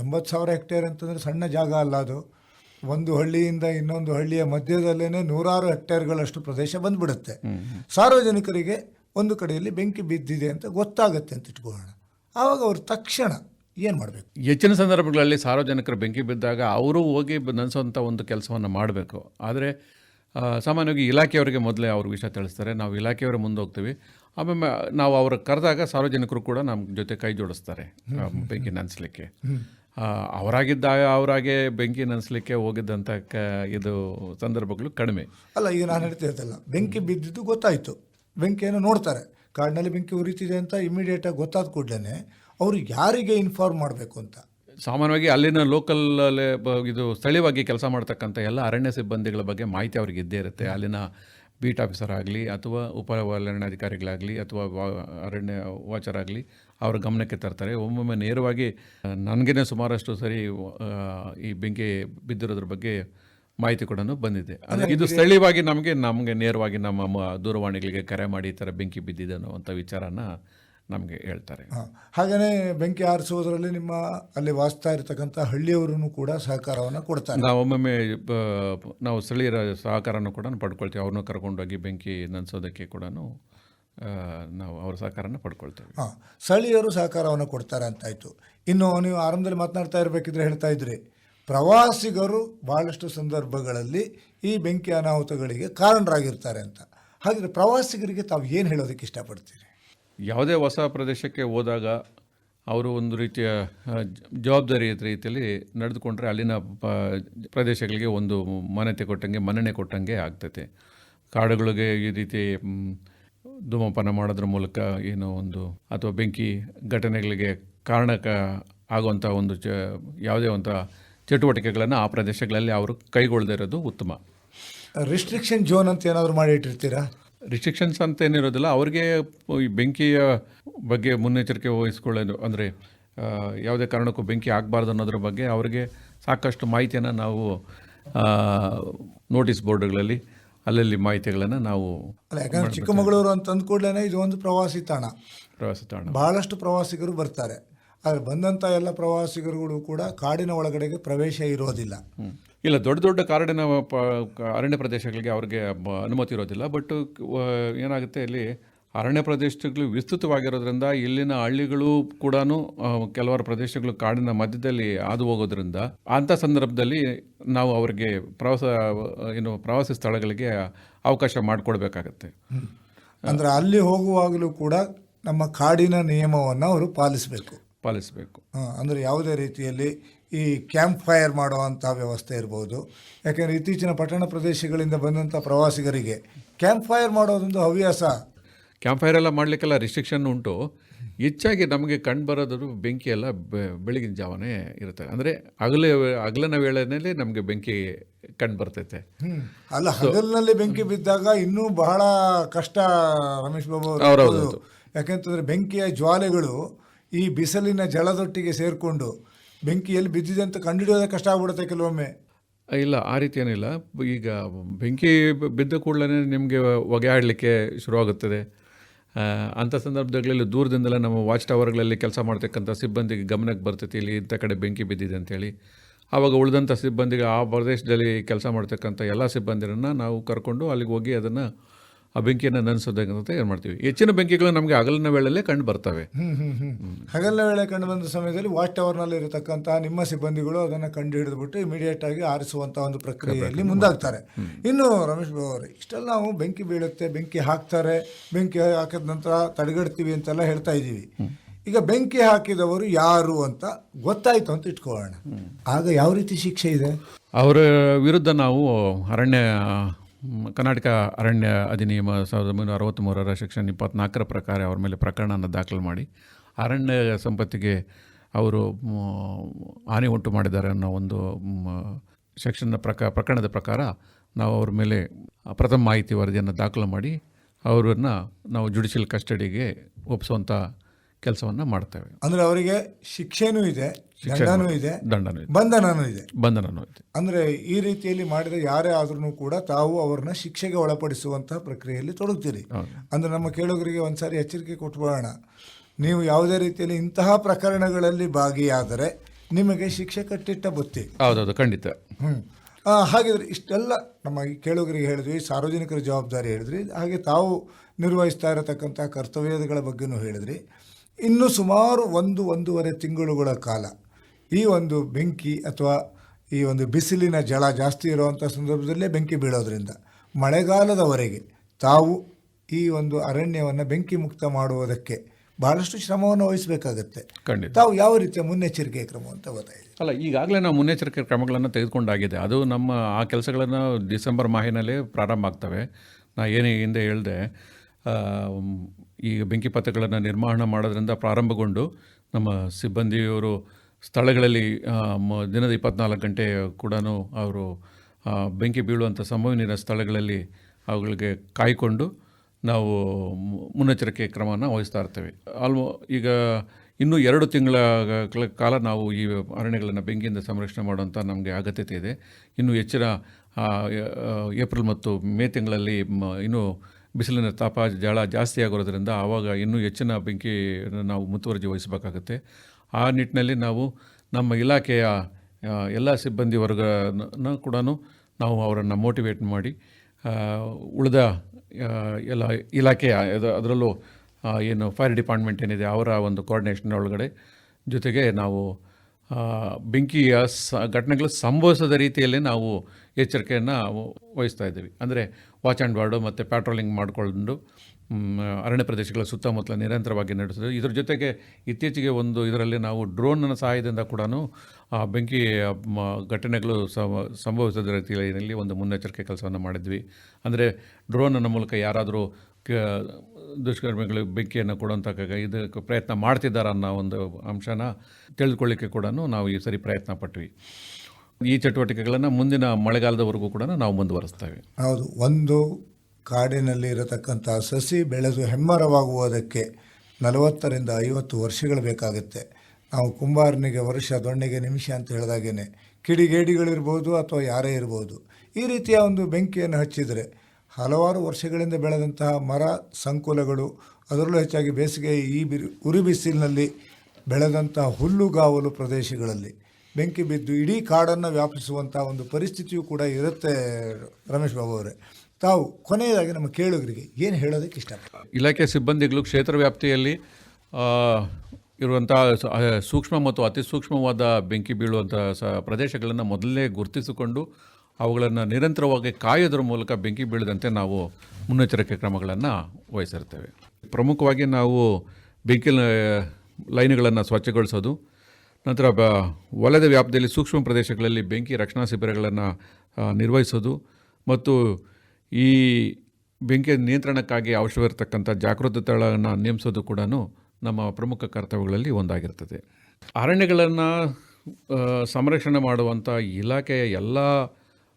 ಎಂಬತ್ತು ಸಾವಿರ ಹೆಕ್ಟೇರ್ ಅಂತಂದರೆ ಸಣ್ಣ ಜಾಗ ಅಲ್ಲ ಅದು ಒಂದು ಹಳ್ಳಿಯಿಂದ ಇನ್ನೊಂದು ಹಳ್ಳಿಯ ಮಧ್ಯದಲ್ಲೇ ನೂರಾರು ಹೆಕ್ಟೇರ್ಗಳಷ್ಟು ಪ್ರದೇಶ ಬಂದ್ಬಿಡುತ್ತೆ. ಸಾರ್ವಜನಿಕರಿಗೆ ಒಂದು ಕಡೆಯಲ್ಲಿ ಬೆಂಕಿ ಬಿದ್ದಿದೆ ಅಂತ ಗೊತ್ತಾಗುತ್ತೆ ಅಂತ ಇಟ್ಕೊಳ್ಳೋಣ. ಆವಾಗ ಅವರು ತಕ್ಷಣ ಏನು ಮಾಡಬೇಕು? ಹೆಚ್ಚಿನ ಸಂದರ್ಭಗಳಲ್ಲಿ ಸಾರ್ವಜನಿಕರು ಬೆಂಕಿ ಬಿದ್ದಾಗ ಅವರು ಹೋಗಿ ನಡೆಸೋಂಥ ಒಂದು ಕೆಲಸವನ್ನು ಮಾಡಬೇಕು. ಆದರೆ ಸಾಮಾನ್ಯವಾಗಿ ಇಲಾಖೆಯವರಿಗೆ ಮೊದಲೇ ಅವ್ರ ವಿಷಯ ತಿಳಿಸ್ತಾರೆ. ನಾವು ಇಲಾಖೆಯವರ ಮುಂದೆ ಹೋಗ್ತೀವಿ. ಆಮೇಲೆ ನಾವು ಅವ್ರಿಗೆ ಕರೆದಾಗ ಸಾರ್ವಜನಿಕರು ಕೂಡ ನಮ್ಮ ಜೊತೆ ಕೈ ಜೋಡಿಸ್ತಾರೆ ಬೆಂಕಿ ನೆನೆಸ್ಲಿಕ್ಕೆ ಅವರಾಗಿದ್ದಾಗ ಅವರಾಗೆ ಬೆಂಕಿ ನೆನೆಸ್ಲಿಕ್ಕೆ ಹೋಗಿದ್ದಂಥ ಕ ಇದು ಸಂದರ್ಭಗಳು ಕಡಿಮೆ. ಅಲ್ಲ ಈಗ ನಾನು ಹೇಳ್ತಿರ್ತಲ್ಲ ಬೆಂಕಿ ಬಿದ್ದಿದ್ದು ಗೊತ್ತಾಯಿತು. ಬೆಂಕಿಯನ್ನು ನೋಡ್ತಾರೆ. ಕಾಡಿನಲ್ಲಿ ಬೆಂಕಿ ಉರಿತಿದೆ ಅಂತ ಇಮಿಡಿಯೇಟಾಗಿ ಗೊತ್ತಾದ ಕೂಡಲೇ ಅವರು ಯಾರಿಗೆ ಇನ್ಫಾರ್ಮ್ ಮಾಡಬೇಕು ಅಂತ? ಸಾಮಾನ್ಯವಾಗಿ ಅಲ್ಲಿನ ಲೋಕಲ್ ಇದು ಸ್ಥಳೀಯವಾಗಿ ಕೆಲಸ ಮಾಡ್ತಕ್ಕಂಥ ಎಲ್ಲ ಅರಣ್ಯ ಸಿಬ್ಬಂದಿಗಳ ಬಗ್ಗೆ ಮಾಹಿತಿ ಅವ್ರಿಗೆ ಇದ್ದೇ ಇರುತ್ತೆ. ಅಲ್ಲಿನ ಬೀಟ್ ಆಫೀಸರ್ ಆಗಲಿ ಅಥವಾ ಉಪ ಅರಣ್ಯಾಧಿಕಾರಿಗಳಾಗಲಿ ಅಥವಾ ವಾ- ಅರಣ್ಯ ವಾಚರ್ ಆಗಲಿ ಅವ್ರ ಗಮನಕ್ಕೆ ತರ್ತಾರೆ. ಒಮ್ಮೊಮ್ಮೆ ನೇರವಾಗಿ ನನಗೇನೆ ಸುಮಾರಷ್ಟು ಸರಿ ಈ ಬೆಂಕಿ ಬಿದ್ದಿರೋದ್ರ ಬಗ್ಗೆ ಮಾಹಿತಿ ಕೂಡ ಬಂದಿದೆ. ಇದು ಸ್ಥಳೀಯವಾಗಿ ನಮಗೆ ನಮಗೆ ನೇರವಾಗಿ ನಮ್ಮ ದೂರವಾಣಿಗಳಿಗೆ ಕರೆ ಮಾಡಿ ಈ ಥರ ಬೆಂಕಿ ಬಿದ್ದಿದೆ ಅನ್ನುವಂಥ ವಿಚಾರನ ನಮಗೆ ಹೇಳ್ತಾರೆ. ಹಾಗೆಯೇ ಬೆಂಕಿ ಆರಿಸುವುದರಲ್ಲಿ ನಿಮ್ಮ ಅಲ್ಲಿ ವಾಸ್ತಾ ಇರತಕ್ಕಂಥ ಹಳ್ಳಿಯವರನ್ನು ಕೂಡ ಸಹಕಾರವನ್ನು ಕೊಡ್ತಾರೆ. ನಾವು ಒಮ್ಮೊಮ್ಮೆ ನಾವು ಸ್ಥಳೀಯರ ಸಹಕಾರನೂ ಕೂಡ ಪಡ್ಕೊಳ್ತೀವಿ. ಅವ್ರನ್ನೂ ಕರ್ಕೊಂಡೋಗಿ ಬೆಂಕಿ ನನ್ಸೋದಕ್ಕೆ ಕೂಡ ನಾವು ಅವರ ಸಹಕಾರನ ಪಡ್ಕೊಳ್ತೇವೆ. ಹಾಂ ಸ್ಥಳೀಯರು ಸಹಕಾರವನ್ನು ಕೊಡ್ತಾರೆ ಅಂತಾಯಿತು. ಇನ್ನು ನೀವು ಆರಂಭದಲ್ಲಿ ಮಾತನಾಡ್ತಾ ಇರಬೇಕಿದ್ರೆ ಹೇಳ್ತಾ ಇದ್ರಿ ಪ್ರವಾಸಿಗರು ಭಾಳಷ್ಟು ಸಂದರ್ಭಗಳಲ್ಲಿ ಈ ಬೆಂಕಿ ಅನಾಹುತಗಳಿಗೆ ಕಾರಣರಾಗಿರ್ತಾರೆ ಅಂತ. ಹಾಗಿದ್ರೆ ಪ್ರವಾಸಿಗರಿಗೆ ತಾವು ಏನು ಹೇಳೋದಕ್ಕೆ ಇಷ್ಟಪಡ್ತೀರಿ? ಯಾವುದೇ ಹೊಸ ಪ್ರದೇಶಕ್ಕೆ ಹೋದಾಗ ಅವರು ಒಂದು ರೀತಿಯ ಜವಾಬ್ದಾರಿ ರೀತಿಯಲ್ಲಿ ನಡೆದುಕೊಂಡ್ರೆ ಅಲ್ಲಿನ ಪ ಪ್ರದೇಶಗಳಿಗೆ ಒಂದು ಮಾನ್ಯತೆ ಕೊಟ್ಟಂಗೆ ಮನ್ನಣೆ ಕೊಟ್ಟಂಗೆ ಆಗ್ತೈತೆ. ಕಾಡುಗಳಿಗೆ ಈ ರೀತಿ ಧೂಮಪಾನ ಮಾಡೋದ್ರ ಮೂಲಕ ಏನೋ ಒಂದು ಅಥವಾ ಬೆಂಕಿ ಘಟನೆಗಳಿಗೆ ಕಾರಣಕ ಆಗುವಂಥ ಒಂದು ಚ ಯಾವುದೇ ಒಂದು ಚಟುವಟಿಕೆಗಳನ್ನು ಆ ಪ್ರದೇಶಗಳಲ್ಲಿ ಅವರು ಕೈಗೊಳ್ಳದೇ ಇರೋದು ಉತ್ತಮ. ರಿಸ್ಟ್ರಿಕ್ಷನ್ ಝೋನ್ ಅಂತ ಏನಾದರೂ ಮಾಡಿ ಇಟ್ಟಿರ್ತೀರಾ? ರಿಸ್ಟ್ರಿಕ್ಷನ್ಸ್ ಅಂತ ಏನಿರೋದಿಲ್ಲ. ಅವ್ರಿಗೆ ಈ ಬೆಂಕಿಯ ಬಗ್ಗೆ ಮುನ್ನೆಚ್ಚರಿಕೆ ವಹಿಸ್ಕೊಳ್ಳೋದು ಅಂದರೆ ಯಾವುದೇ ಕಾರಣಕ್ಕೂ ಬೆಂಕಿ ಆಗಬಾರ್ದು ಅನ್ನೋದ್ರ ಬಗ್ಗೆ ಅವರಿಗೆ ಸಾಕಷ್ಟು ಮಾಹಿತಿಯನ್ನು ನಾವು ನೋಟಿಸ್ ಬೋರ್ಡ್ಗಳಲ್ಲಿ ಅಲ್ಲಲ್ಲಿ ಮಾಹಿತಿಗಳನ್ನು ನಾವು ಅಲ್ಲ ಯಾಕಂದ್ರೆ ಚಿಕ್ಕಮಗಳೂರು ಅಂತ ಅಂದ ಕೂಡಲೇ ಇದು ಒಂದು ಪ್ರವಾಸಿ ತಾಣ. ಪ್ರವಾಸಿ ತಾಣ. ಬಹಳಷ್ಟು ಪ್ರವಾಸಿಗರು ಬರ್ತಾರೆ. ಆದರೆ ಬಂದಂಥ ಎಲ್ಲ ಪ್ರವಾಸಿಗರುಗಳು ಕೂಡ ಕಾಡಿನ ಒಳಗಡೆಗೆ ಪ್ರವೇಶ ಇರೋದಿಲ್ಲ. ಇಲ್ಲ ದೊಡ್ಡ ದೊಡ್ಡ ಕಾಡಿನ ಅರಣ್ಯ ಪ್ರದೇಶಗಳಿಗೆ ಅವ್ರಿಗೆ ಅನುಮತಿ ಇರೋದಿಲ್ಲ. ಬಟ್ ಏನಾಗುತ್ತೆ ಇಲ್ಲಿ ಅರಣ್ಯ ಪ್ರದೇಶಗಳು ವಿಸ್ತೃತವಾಗಿರೋದ್ರಿಂದ ಇಲ್ಲಿನ ಹಳ್ಳಿಗಳು ಕೂಡ ಕೆಲವರ ಪ್ರದೇಶಗಳು ಕಾಡಿನ ಮಧ್ಯದಲ್ಲಿ ಹಾದು ಹೋಗೋದ್ರಿಂದ ಅಂಥ ಸಂದರ್ಭದಲ್ಲಿ ನಾವು ಅವರಿಗೆ ಪ್ರವಾಸ ಏನು ಪ್ರವಾಸಿ ಸ್ಥಳಗಳಿಗೆ ಅವಕಾಶ ಮಾಡಿಕೊಡ್ಬೇಕಾಗತ್ತೆ. ಅಂದರೆ ಅಲ್ಲಿ ಹೋಗುವಾಗಲೂ ಕೂಡ ನಮ್ಮ ಕಾಡಿನ ನಿಯಮವನ್ನು ಅವರು ಪಾಲಿಸಬೇಕು. ಪಾಲಿಸಬೇಕು. ಅಂದರೆ ಯಾವುದೇ ರೀತಿಯಲ್ಲಿ ಈ ಕ್ಯಾಂಪ್ ಫೈರ್ ಮಾಡುವಂಥ ವ್ಯವಸ್ಥೆ ಇರ್ಬೋದು. ಯಾಕೆಂದರೆ ಇತ್ತೀಚಿನ ಪಟ್ಟಣ ಪ್ರದೇಶಗಳಿಂದ ಬಂದಂಥ ಪ್ರವಾಸಿಗರಿಗೆ ಕ್ಯಾಂಪ್ ಫೈರ್ ಮಾಡೋದೊಂದು ಹವ್ಯಾಸ. ಕ್ಯಾಂಪ್ ಫೈರ್ ಎಲ್ಲ ಮಾಡಲಿಕ್ಕೆಲ್ಲ ರಿಸ್ಟ್ರಿಕ್ಷನ್ ಉಂಟು. ಹೆಚ್ಚಾಗಿ ನಮಗೆ ಕಂಡು ಬರೋದು ಬೆಂಕಿ ಎಲ್ಲ ಬೆಳಗಿನ ಜಾವನೇ ಇರುತ್ತೆ. ಅಂದರೆ ಹಗಲ ಹಗಲನ ವೇಳೆಯಲ್ಲಿ ನಮಗೆ ಬೆಂಕಿ ಕಂಡು ಬರ್ತೈತೆ. ಅಲ್ಲ ಹಗಲಿನಲ್ಲಿ ಬೆಂಕಿ ಬಿದ್ದಾಗ ಇನ್ನೂ ಬಹಳ ಕಷ್ಟ ರಮೇಶ್ ಬಾಬು ಅವರು. ಯಾಕೆಂತಂದ್ರೆ ಬೆಂಕಿಯ ಜ್ವಾಲೆಗಳು ಈ ಬಿಸಿಲಿನ ಜಲದೊಟ್ಟಿಗೆ ಸೇರಿಕೊಂಡು ಬೆಂಕಿಯಲ್ಲಿ ಬಿದ್ದಿದೆ ಅಂತ ಕಂಡುಹಿಡಿಯೋದೇ ಕಷ್ಟ ಆಗ್ಬಿಡುತ್ತೆ ಕೆಲವೊಮ್ಮೆ. ಇಲ್ಲ ಆ ರೀತಿ ಏನಿಲ್ಲ ಈಗ ಬೆಂಕಿ ಬಿದ್ದ ಕೂಡಲೇ ನಿಮಗೆ ಹೊಗೆ ಆಡಲಿಕ್ಕೆ ಶುರುವಾಗುತ್ತದೆ. ಅಂಥ ಸಂದರ್ಭಗಳಲ್ಲಿ ದೂರದಿಂದಲೇ ನಮ್ಮ ವಾಚ್ ಟವರ್ಗಳಲ್ಲಿ ಕೆಲಸ ಮಾಡ್ತಕ್ಕಂಥ ಸಿಬ್ಬಂದಿಗೆ ಗಮನಕ್ಕೆ ಬರ್ತೈತಿ. ಇಲ್ಲಿ ಇಂಥ ಕಡೆ ಬೆಂಕಿ ಬಿದ್ದಿದೆ ಅಂತೇಳಿ. ಆವಾಗ ಉಳಿದಂಥ ಸಿಬ್ಬಂದಿಗೆ ಆ ಪ್ರದೇಶದಲ್ಲಿ ಕೆಲಸ ಮಾಡ್ತಕ್ಕಂಥ ಎಲ್ಲ ಸಿಬ್ಬಂದಿರನ್ನು ನಾವು ಕರ್ಕೊಂಡು ಅಲ್ಲಿಗೆ ಹೋಗಿ ಅದನ್ನು ಆ ಬೆಂಕಿಯನ್ನು ನೆನೆಸೋದಂತ ಏನು ಮಾಡ್ತೀವಿ. ಹೆಚ್ಚಿನ ಬೆಂಕಿಗಳು ನಮಗೆ ಹಗಲಿನ ವೇಳೆಯಲ್ಲೇ ಕಂಡು ಬರ್ತವೆ. ಹ್ಮ್ ಹ್ಮ್ ಹ್ಮ್. ಹಗಲಿನ ವೇಳೆ ಕಂಡು ಬಂದ ಸಮಯದಲ್ಲಿ ವಾಚ್ ಟವರ್ನಲ್ಲಿ ಇರತಕ್ಕಂತಹ ನಿಮ್ಮ ಸಿಬ್ಬಂದಿಗಳು ಅದನ್ನು ಕಂಡು ಹಿಡಿದ್ಬಿಟ್ಟು ಇಮಿಡಿಯೇಟ್ ಆಗಿ ಆರಿಸುವಂತ ಒಂದು ಪ್ರಕ್ರಿಯೆಯಲ್ಲಿ ಮುಂದಾಗ್ತಾರೆ. ಇನ್ನು ರಮೇಶ್ ಬಾಬು ಅವರೇ ಇಷ್ಟೆಲ್ಲ ನಾವು ಬೆಂಕಿ ಬೀಳುತ್ತೆ ಬೆಂಕಿ ಹಾಕ್ತಾರೆ ಬೆಂಕಿ ಹಾಕಿದ ನಂತರ ತಡೆಗಡ್ತೀವಿ ಅಂತೆಲ್ಲ ಹೇಳ್ತಾ ಇದ್ದೀವಿ. ಈಗ ಬೆಂಕಿ ಹಾಕಿದವರು ಯಾರು ಅಂತ ಗೊತ್ತಾಯ್ತು ಅಂತ ಇಟ್ಕೊಳ್ಳೋಣ. ಆಗ ಯಾವ ರೀತಿ ಶಿಕ್ಷೆ ಇದೆ? ಅವರ ವಿರುದ್ಧ ನಾವು ಅರಣ್ಯ ಕರ್ನಾಟಕ ಅರಣ್ಯ ಅಧಿನಿಯಮ ಸಾವಿರದ ಒಂಬೈನೂರ ಅರವತ್ತ್ಮೂರರ ಸೆಕ್ಷನ್ ಇಪ್ಪತ್ನಾಲ್ಕರ ಪ್ರಕಾರ ಅವ್ರ ಮೇಲೆ ಪ್ರಕರಣನ ದಾಖಲು ಮಾಡಿ, ಅರಣ್ಯ ಸಂಪತ್ತಿಗೆ ಅವರು ಹಾನಿ ಉಂಟು ಮಾಡಿದ್ದಾರೆ ಅನ್ನೋ ಒಂದು ಸೆಕ್ಷನ್ನ ಪ್ರಕ, ಪ್ರಕರಣದ ಪ್ರಕಾರ ನಾವು ಅವ್ರ ಮೇಲೆ ಪ್ರಥಮ ಮಾಹಿತಿ ವರದಿಯನ್ನು ದಾಖಲು ಮಾಡಿ, ಅವರನ್ನು ನಾವು ಜುಡಿಷಿಯಲ್ ಕಸ್ಟಡಿಗೆ ಒಪ್ಪಿಸುವಂಥ ಕೆಲಸವನ್ನು ಮಾಡ್ತೇವೆ. ಅಂದ್ರೆ ಅವರಿಗೆ ಶಿಕ್ಷೆನೂ ಇದೆ ದಂಡನೂ ಇದೆ ದಂಡನೂ ಇದೆ. ಬಂಧನನೂ ಇದೆ. ಬಂಧನನೂ ಇದೆ. ಅಂದ್ರೆ ಈ ರೀತಿಯಲ್ಲಿ ಮಾಡಿದ ಯಾರೇ ಆದ್ರೂ ಕೂಡ ತಾವು ಅವ್ರನ್ನ ಶಿಕ್ಷೆಗೆ ಒಳಪಡಿಸುವಂತಹ ಪ್ರಕ್ರಿಯೆಯಲ್ಲಿ ತೊಡಗ್ತೀರಿ. ಅಂದ್ರೆ ನಮ್ಮ ಕೇಳುಗರಿಗೆ ಒಂದ್ಸಾರಿ ಎಚ್ಚರಿಕೆ ಕೊಟ್ಬೋಣ ನೀವು ಯಾವುದೇ ರೀತಿಯಲ್ಲಿ ಇಂತಹ ಪ್ರಕರಣಗಳಲ್ಲಿ ಭಾಗಿಯಾದರೆ ನಿಮಗೆ ಶಿಕ್ಷೆ ಕಟ್ಟಿಟ್ಟ ಬುತ್ತಿ. ಹೌದೌದು ಖಂಡಿತ. ಹ್ಮ್. ಆ, ಹಾಗಿದ್ರೆ ಇಷ್ಟೆಲ್ಲ ನಮ್ಮ ಕೇಳುಗರಿಗೆ ಹೇಳಿದ್ವಿ ಸಾರ್ವಜನಿಕರ ಜವಾಬ್ದಾರಿ ಹೇಳಿದ್ರಿ. ಹಾಗೆ ತಾವು ನಿರ್ವಹಿಸ್ತಾ ಇರತಕ್ಕಂಥ ಕರ್ತವ್ಯಗಳ ಬಗ್ಗೆನೂ ಹೇಳಿದ್ರಿ. ಇನ್ನು ಸುಮಾರು ಒಂದು ಒಂದೂವರೆ ತಿಂಗಳುಗಳ ಕಾಲ. ಈ ಒಂದು ಬೆಂಕಿ ಅಥವಾ ಈ ಒಂದು ಬಿಸಿಲಿನ ಜಳ ಜಾಸ್ತಿ ಇರುವಂಥ ಸಂದರ್ಭದಲ್ಲೇ ಬೆಂಕಿ ಬೀಳೋದ್ರಿಂದ ಮಳೆಗಾಲದವರೆಗೆ ತಾವು ಈ ಒಂದು ಅರಣ್ಯವನ್ನು ಬೆಂಕಿ ಮುಕ್ತ ಮಾಡುವುದಕ್ಕೆ ಬಹಳಷ್ಟು ಶ್ರಮವನ್ನು ವಹಿಸಬೇಕಾಗತ್ತೆ. ಖಂಡಿತ. ತಾವು ಯಾವ ರೀತಿಯ ಮುನ್ನೆಚ್ಚರಿಕೆ ಕ್ರಮ ಅಂತ ಗೊತ್ತಾಯಿದೆ ಅಲ್ಲ ಈಗಾಗಲೇ ನಾವು ಮುನ್ನೆಚ್ಚರಿಕೆ ಕ್ರಮಗಳನ್ನು ತೆಗೆದುಕೊಂಡಾಗಿದೆ. ಅದು ನಮ್ಮ ಆ ಕೆಲಸಗಳನ್ನು ಡಿಸೆಂಬರ್ ಮಾಹಿನಲ್ಲಿ ಪ್ರಾರಂಭ ಆಗ್ತವೆ. ನಾ ಏನೇ ಹಿಂದೆ ಹೇಳಿದೆ ಈಗ ಬೆಂಕಿ ಪತ್ರಗಳನ್ನು ನಿರ್ಮಾಣ ಮಾಡೋದ್ರಿಂದ ಪ್ರಾರಂಭಗೊಂಡು ನಮ್ಮ ಸಿಬ್ಬಂದಿಯವರು ಸ್ಥಳಗಳಲ್ಲಿ ದಿನದ ಇಪ್ಪತ್ನಾಲ್ಕು ಗಂಟೆ ಕೂಡ ಅವರು ಬೆಂಕಿ ಬೀಳುವಂಥ ಸಂಭವನೀಯ ಸ್ಥಳಗಳಲ್ಲಿ ಅವುಗಳಿಗೆ ಕಾಯ್ಕೊಂಡು ನಾವು ಮುನ್ನೆಚ್ಚರಿಕೆ ಕ್ರಮವನ್ನು ವಹಿಸ್ತಾ ಇರ್ತೇವೆ. ಆಲ್ಮೋ, ಈಗ ಇನ್ನೂ ಎರಡು ತಿಂಗಳ ಕಾಲ ನಾವು ಈ ಅರಣ್ಯಗಳನ್ನು ಬೆಂಕಿಯಿಂದ ಸಂರಕ್ಷಣೆ ಮಾಡುವಂಥ ನಮಗೆ ಅಗತ್ಯತೆ ಇದೆ. ಇನ್ನೂ ಹೆಚ್ಚಿನ ಏಪ್ರಿಲ್ ಮತ್ತು ಮೇ ತಿಂಗಳಲ್ಲಿ ಇನ್ನೂ ಬಿಸಿಲಿನ ತಾಪ ಜಾಳ ಜಾಸ್ತಿ ಆಗಿರೋದ್ರಿಂದ ಆವಾಗ ಇನ್ನೂ ಹೆಚ್ಚಿನ ಬೆಂಕಿಯನ್ನು ನಾವು ಮುತುವರ್ಜಿ ವಹಿಸಬೇಕಾಗುತ್ತೆ. ಆ ನಿಟ್ಟಿನಲ್ಲಿ ನಾವು ನಮ್ಮ ಇಲಾಖೆಯ ಎಲ್ಲ ಸಿಬ್ಬಂದಿ ವರ್ಗನ ಕೂಡ ನಾವು ಅವರನ್ನು ಮೋಟಿವೇಟ್ ಮಾಡಿ ಉಳಿದ ಎಲ್ಲ ಇಲಾಖೆಯ ಅದರಲ್ಲೂ ಏನು ಫೈರ್ ಡಿಪಾರ್ಟ್ಮೆಂಟ್ ಏನಿದೆ ಅವರ ಒಂದು ಕೋಆರ್ಡಿನೇಷನ್ ಒಳಗಡೆ ಜೊತೆಗೆ ನಾವು ಬೆಂಕಿಯ ಸ ಘಟನೆಗಳು ಸಂಭವಿಸದ ರೀತಿಯಲ್ಲಿ ನಾವು ಎಚ್ಚರಿಕೆಯನ್ನು ವಹಿಸ್ತಾ ಇದ್ದೀವಿ. ಅಂದರೆ ವಾಚ್ ಆ್ಯಂಡ್ ವಾರ್ಡು ಮತ್ತು ಪ್ಯಾಟ್ರೋಲಿಂಗ್ ಮಾಡಿಕೊಂಡು ಅರಣ್ಯ ಪ್ರದೇಶಗಳ ಸುತ್ತಮುತ್ತಲ ನಿರಂತರವಾಗಿ ನಡೆಸಿದ್ರು. ಇದ್ರ ಜೊತೆಗೆ ಇತ್ತೀಚೆಗೆ ಒಂದು ಇದರಲ್ಲಿ ನಾವು ಡ್ರೋನ್ನ ಸಹಾಯದಿಂದ ಕೂಡ ಬೆಂಕಿ ಮ, ಘಟನೆಗಳು ಸಂಭವಿಸಿದ ರೀತಿಯಲ್ಲಿ ಒಂದು ಮುನ್ನೆಚ್ಚರಿಕೆ ಕೆಲಸವನ್ನು ಮಾಡಿದ್ವಿ. ಅಂದರೆ ಡ್ರೋನ್ನ ಮೂಲಕ ಯಾರಾದರೂ ದುಷ್ಕರ್ಮಿಗಳಿಗೆ ಬೆಂಕಿಯನ್ನು ಕೊಡುವಂಥ ಕ- ಇದಕ್ಕೆ ಪ್ರಯತ್ನ ಮಾಡ್ತಿದ್ದಾರೆ ಅನ್ನೋ ಒಂದು ಅಂಶನ ತಿಳಿದುಕೊಳ್ಳಿಕ್ಕೆ ಕೂಡ ನಾವು ಈ ಸರಿ ಪ್ರಯತ್ನ ಪಟ್ವಿ. ಈ ಚಟುವಟಿಕೆಗಳನ್ನು ಮುಂದಿನ ಮಳೆಗಾಲದವರೆಗೂ ಕೂಡ ನಾವು ಮುಂದುವರಿಸ್ತೇವೆ. ಹೌದು, ಒಂದು ಕಾಡಿನಲ್ಲಿ ಇರತಕ್ಕಂಥ ಸಸಿ ಬೆಳೆದು ಹೆಮ್ಮರವಾಗುವುದಕ್ಕೆ ನಲವತ್ತರಿಂದ ಐವತ್ತು ವರ್ಷಗಳು ಬೇಕಾಗುತ್ತೆ. ನಾವು ಕುಂಬಾರನಿಗೆ ವರ್ಷ ದೊಣ್ಣೆಗೆ ನಿಮಿಷ ಅಂತ ಹೇಳಿದಾಗೇನೆ, ಕಿಡಿಗೇಡಿಗಳಿರ್ಬೋದು ಅಥವಾ ಯಾರೇ ಇರ್ಬೋದು, ಈ ರೀತಿಯ ಒಂದು ಬೆಂಕಿಯನ್ನು ಹಚ್ಚಿದರೆ ಹಲವಾರು ವರ್ಷಗಳಿಂದ ಬೆಳೆದಂತಹ ಮರ ಸಂಕುಲಗಳು, ಅದರಲ್ಲೂ ಹೆಚ್ಚಾಗಿ ಬೇಸಿಗೆ ಈ ಬಿರು, ಉರಿ ಬಿಸಿಲಿನಲ್ಲಿ ಬೆಳೆದಂಥ ಹುಲ್ಲುಗಾವಲು ಪ್ರದೇಶಗಳಲ್ಲಿ ಬೆಂಕಿ ಬಿದ್ದು ಇಡೀ ಕಾಡನ್ನು ವ್ಯಾಪಿಸುವಂಥ ಒಂದು ಪರಿಸ್ಥಿತಿಯೂ ಕೂಡ ಇರುತ್ತೆ ರಮೇಶ್ ಬಾಬು ಅವರೇ. ತಾವು ಕೊನೆಯದಾಗಿ ನಮ್ಮ ಕೇಳುಗರಿಗೆ ಏನು ಹೇಳೋದಕ್ಕೆ ಇಷ್ಟ ಇಲಾಖೆ ಸಿಬ್ಬಂದಿಗಳು ಕ್ಷೇತ್ರ ವ್ಯಾಪ್ತಿಯಲ್ಲಿ ಇರುವಂಥ ಸೂಕ್ಷ್ಮ ಮತ್ತು ಅತಿ ಸೂಕ್ಷ್ಮವಾದ ಬೆಂಕಿ ಬೀಳುವಂಥ ಸ, ಪ್ರದೇಶಗಳನ್ನು ಮೊದಲೇ ಗುರುತಿಸಿಕೊಂಡು ಅವುಗಳನ್ನು ನಿರಂತರವಾಗಿ ಕಾಯೋದ್ರ ಮೂಲಕ ಬೆಂಕಿ ಬೀಳದಂತೆ ನಾವು ಮುನ್ನೆಚ್ಚರಿಕೆ ಕ್ರಮಗಳನ್ನು ವಹಿಸಿರ್ತೇವೆ. ಪ್ರಮುಖವಾಗಿ ನಾವು ಬೆಂಕಿ ಲೈನ್ಗಳನ್ನು ಸ್ವಚ್ಛಗೊಳಿಸೋದು, ನಂತರ ಬ, ವಲಯದ ವ್ಯಾಪ್ತಿಯಲ್ಲಿ ಸೂಕ್ಷ್ಮ ಪ್ರದೇಶಗಳಲ್ಲಿ ಬೆಂಕಿ ರಕ್ಷಣಾ ಶಿಬಿರಗಳನ್ನು ನಿರ್ವಹಿಸೋದು ಮತ್ತು ಈ ಬೆಂಕಿಯ ನಿಯಂತ್ರಣಕ್ಕಾಗಿ ಅವಶ್ಯವಿರತಕ್ಕಂಥ ಜಾಗೃತ ತಳವನ್ನು ನೇಮಿಸೋದು ಕೂಡ ನಮ್ಮ ಪ್ರಮುಖ ಕರ್ತವ್ಯಗಳಲ್ಲಿ ಒಂದಾಗಿರ್ತದೆ. ಅರಣ್ಯಗಳನ್ನು ಸಂರಕ್ಷಣೆ ಮಾಡುವಂಥ ಇಲಾಖೆಯ ಎಲ್ಲ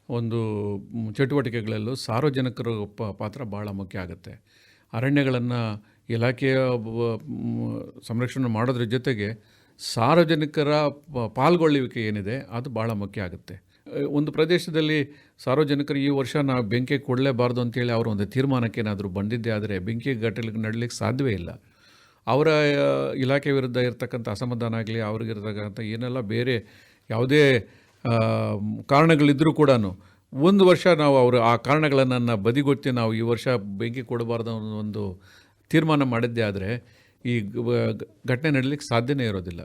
ಒಂದು ಚಟುವಟಿಕೆಗಳಲ್ಲೂ ಸಾರ್ವಜನಿಕರ ಪಾತ್ರ ಭಾಳ ಮುಖ್ಯ ಆಗುತ್ತೆ. ಅರಣ್ಯಗಳನ್ನು ಇಲಾಖೆಯ ಸಂರಕ್ಷಣೆ ಮಾಡೋದ್ರ ಜೊತೆಗೆ ಸಾರ್ವಜನಿಕರ ಪಾಲ್ಗೊಳ್ಳುವಿಕೆ ಏನಿದೆ ಅದು ಭಾಳ ಮುಖ್ಯ ಆಗುತ್ತೆ. ಒಂದು ಪ್ರದೇಶದಲ್ಲಿ ಸಾರ್ವಜನಿಕರು ಈ ವರ್ಷ ನಾವು ಬೆಂಕಿ ಕೊಡಲೇಬಾರ್ದು ಅಂತೇಳಿ ಅವರು ಒಂದು ತೀರ್ಮಾನಕ್ಕೆ ಏನಾದರೂ ಬಂದಿದ್ದೇ ಆದರೆ ಬೆಂಕಿ ಘಟಲಿಕ್ಕೆ ನಡಲಿಕ್ಕೆ ಸಾಧ್ಯವೇ ಇಲ್ಲ. ಅವರ ಇಲಾಖೆ ವಿರುದ್ಧ ಇರತಕ್ಕಂಥ ಅಸಮಾಧಾನ ಆಗಲಿ, ಅವ್ರಿಗಿರ್ತಕ್ಕಂಥ ಏನೆಲ್ಲ ಬೇರೆ ಯಾವುದೇ ಕಾರಣಗಳಿದ್ದರೂ ಕೂಡ ಒಂದು ವರ್ಷ ನಾವು ಅವರು ಆ ಕಾರಣಗಳನ್ನು ಬದಿಗೊತ್ತಿ ನಾವು ಈ ವರ್ಷ ಬೆಂಕಿ ಕೊಡಬಾರ್ದು ಅನ್ನೋ ಒಂದು ತೀರ್ಮಾನ ಮಾಡಿದ್ದೇ ಆದರೆ ಈ ಘಟನೆ ನಡಲಿಕ್ಕೆ ಸಾಧ್ಯನೇ ಇರೋದಿಲ್ಲ.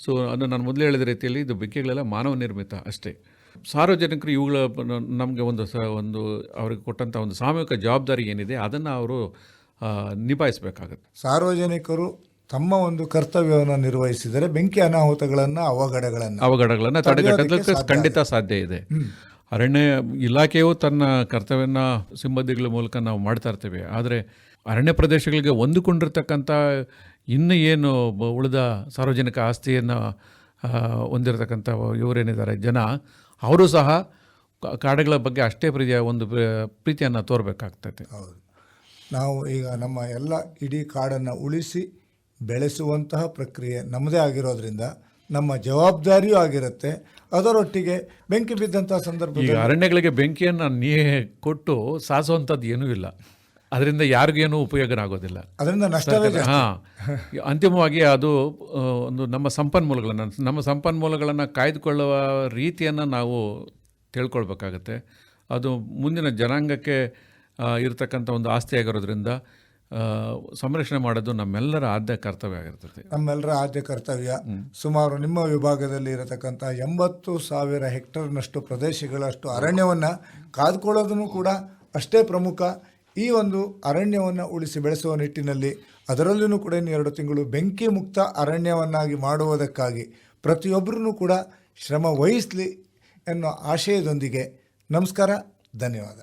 ಸೊ ಅದು ನಾನು ಮೊದಲೇ ಹೇಳಿದ ರೀತಿಯಲ್ಲಿ ಇದು ಬೆಂಕಿಗಳೆಲ್ಲ ಮಾನವ ನಿರ್ಮಿತ ಅಷ್ಟೇ. ಸಾರ್ವಜನಿಕರು ಇವುಗಳ ನಮಗೆ ಒಂದು ಸ, ಒಂದು ಅವ್ರಿಗೆ ಕೊಟ್ಟಂಥ ಒಂದು ಸಾಮೂಹಿಕ ಜವಾಬ್ದಾರಿ ಏನಿದೆ, ಅದನ್ನು ಅವರು ನಿಭಾಯಿಸಬೇಕಾಗತ್ತೆ. ಸಾರ್ವಜನಿಕರು ತಮ್ಮ ಒಂದು ಕರ್ತವ್ಯವನ್ನು ನಿರ್ವಹಿಸಿದರೆ ಬೆಂಕಿ ಅನಾಹುತಗಳನ್ನು ಅವಘಡಗಳನ್ನು ಅವಘಡಗಳನ್ನು ತಡೆಗಟ್ಟೋದಕ್ಕೆ ಖಂಡಿತ ಸಾಧ್ಯ ಇದೆ. ಅರಣ್ಯ ಇಲಾಖೆಯು ತನ್ನ ಕರ್ತವ್ಯನ ಸಿಬ್ಬಂದಿಗಳ ಮೂಲಕ ನಾವು ಮಾಡ್ತಾ ಇರ್ತೇವೆ. ಆದರೆ ಅರಣ್ಯ ಪ್ರದೇಶಗಳಿಗೆ ಹೊಂದಿಕೊಂಡಿರ್ತಕ್ಕಂಥ ಇನ್ನು ಏನು ಉಳಿದ ಸಾರ್ವಜನಿಕ ಆಸ್ತಿಯನ್ನು ಹೊಂದಿರತಕ್ಕಂಥ ಇವರೇನಿದ್ದಾರೆ ಜನ ಅವರು ಸಹ ಕಾಡುಗಳ ಬಗ್ಗೆ ಅಷ್ಟೇ ಪ್ರೀತಿಯ ಒಂದು ಪ್ರ- ಪ್ರೀತಿಯನ್ನು ತೋರಬೇಕಾಗ್ತೈತೆ ಹೌದು. ನಾವು ಈಗ ನಮ್ಮ ಎಲ್ಲ ಇಡೀ ಕಾಡನ್ನು ಉಳಿಸಿ ಬೆಳೆಸುವಂತಹ ಪ್ರಕ್ರಿಯೆ ನಮ್ಮದೇ ಆಗಿರೋದ್ರಿಂದ ನಮ್ಮ ಜವಾಬ್ದಾರಿಯೂ ಆಗಿರುತ್ತೆ. ಅದರೊಟ್ಟಿಗೆ ಬೆಂಕಿ ಬಿದ್ದಂತಹ ಸಂದರ್ಭ ಈಗ ಅರಣ್ಯಗಳಿಗೆ ಬೆಂಕಿಯನ್ನು ನೀ ಕೊಟ್ಟು ಸಾಸುವಂಥದ್ದು ಏನೂ ಇಲ್ಲ. ಅದರಿಂದ ಯಾರಿಗೇನು ಉಪಯೋಗ ಆಗೋದಿಲ್ಲ ಅದರಿಂದ ನಷ್ಟವೇ. ಹಾಂ. ಅಂತಿಮವಾಗಿ ಅದು ಒಂದು ನಮ್ಮ ಸಂಪನ್ಮೂಲಗಳನ್ನು ನಮ್ಮ ಸಂಪನ್ಮೂಲಗಳನ್ನು ಕಾಯ್ದುಕೊಳ್ಳುವ ರೀತಿಯನ್ನು ನಾವು ತಿಳ್ಕೊಳ್ಬೇಕಾಗತ್ತೆ. ಅದು ಮುಂದಿನ ಜನಾಂಗಕ್ಕೆ ಇರತಕ್ಕಂಥ ಒಂದು ಆಸ್ತಿ ಆಗಿರೋದ್ರಿಂದ ಆ, ಸಂರಕ್ಷಣೆ ಮಾಡೋದು ನಮ್ಮೆಲ್ಲರ ಆದ್ಯ ಕರ್ತವ್ಯ ಆಗಿರ್ತದೆ ನಮ್ಮೆಲ್ಲರ ಆದ್ಯ ಕರ್ತವ್ಯ. ಸುಮಾರು ನಿಮ್ಮ ವಿಭಾಗದಲ್ಲಿ ಇರತಕ್ಕಂಥ ಎಂಬತ್ತು ಸಾವಿರ ಹೆಕ್ಟರ್ನಷ್ಟು ಪ್ರದೇಶಗಳಷ್ಟು ಅರಣ್ಯವನ್ನು ಕಾದ್ಕೊಳ್ಳೋದನ್ನು ಕೂಡ ಅಷ್ಟೇ ಪ್ರಮುಖ. ಈ ಒಂದು ಅರಣ್ಯವನ್ನು ಉಳಿಸಿ ಬೆಳೆಸುವ ನಿಟ್ಟಿನಲ್ಲಿ ಅದರಲ್ಲೂ ಕೂಡ ಇನ್ನು ಎರಡು ತಿಂಗಳು ಬೆಂಕಿ ಮುಕ್ತ ಅರಣ್ಯವನ್ನಾಗಿ ಮಾಡುವುದಕ್ಕಾಗಿ ಪ್ರತಿಯೊಬ್ಬರೂ ಕೂಡ ಶ್ರಮ ವಹಿಸಲಿ ಎನ್ನುವ ಆಶಯದೊಂದಿಗೆ ನಮಸ್ಕಾರ ಧನ್ಯವಾದ.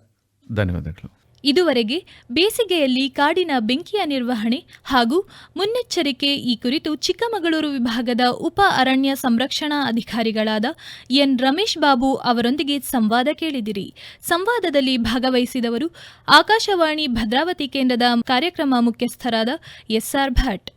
ಧನ್ಯವಾದಗಳು. ಇದುವರೆಗೆ ಬೇಸಿಗೆಯಲ್ಲಿ ಕಾಡಿನ ಬೆಂಕಿಯ ನಿರ್ವಹಣೆ ಹಾಗೂ ಮುನ್ನೆಚ್ಚರಿಕೆ ಈ ಕುರಿತು ಚಿಕ್ಕಮಗಳೂರು ವಿಭಾಗದ ಉಪ ಅರಣ್ಯ ಸಂರಕ್ಷಣಾ ಅಧಿಕಾರಿಗಳಾದ ಎನ್ ರಮೇಶ್ ಬಾಬು ಅವರೊಂದಿಗೆ ಸಂವಾದ ಕೇಳಿದಿರಿ. ಸಂವಾದದಲ್ಲಿ ಭಾಗವಹಿಸಿದವರು ಆಕಾಶವಾಣಿ ಭದ್ರಾವತಿ ಕೇಂದ್ರದ ಕಾರ್ಯಕ್ರಮ ಮುಖ್ಯಸ್ಥರಾದ ಎಸ್ಆರ್ ಭಟ್.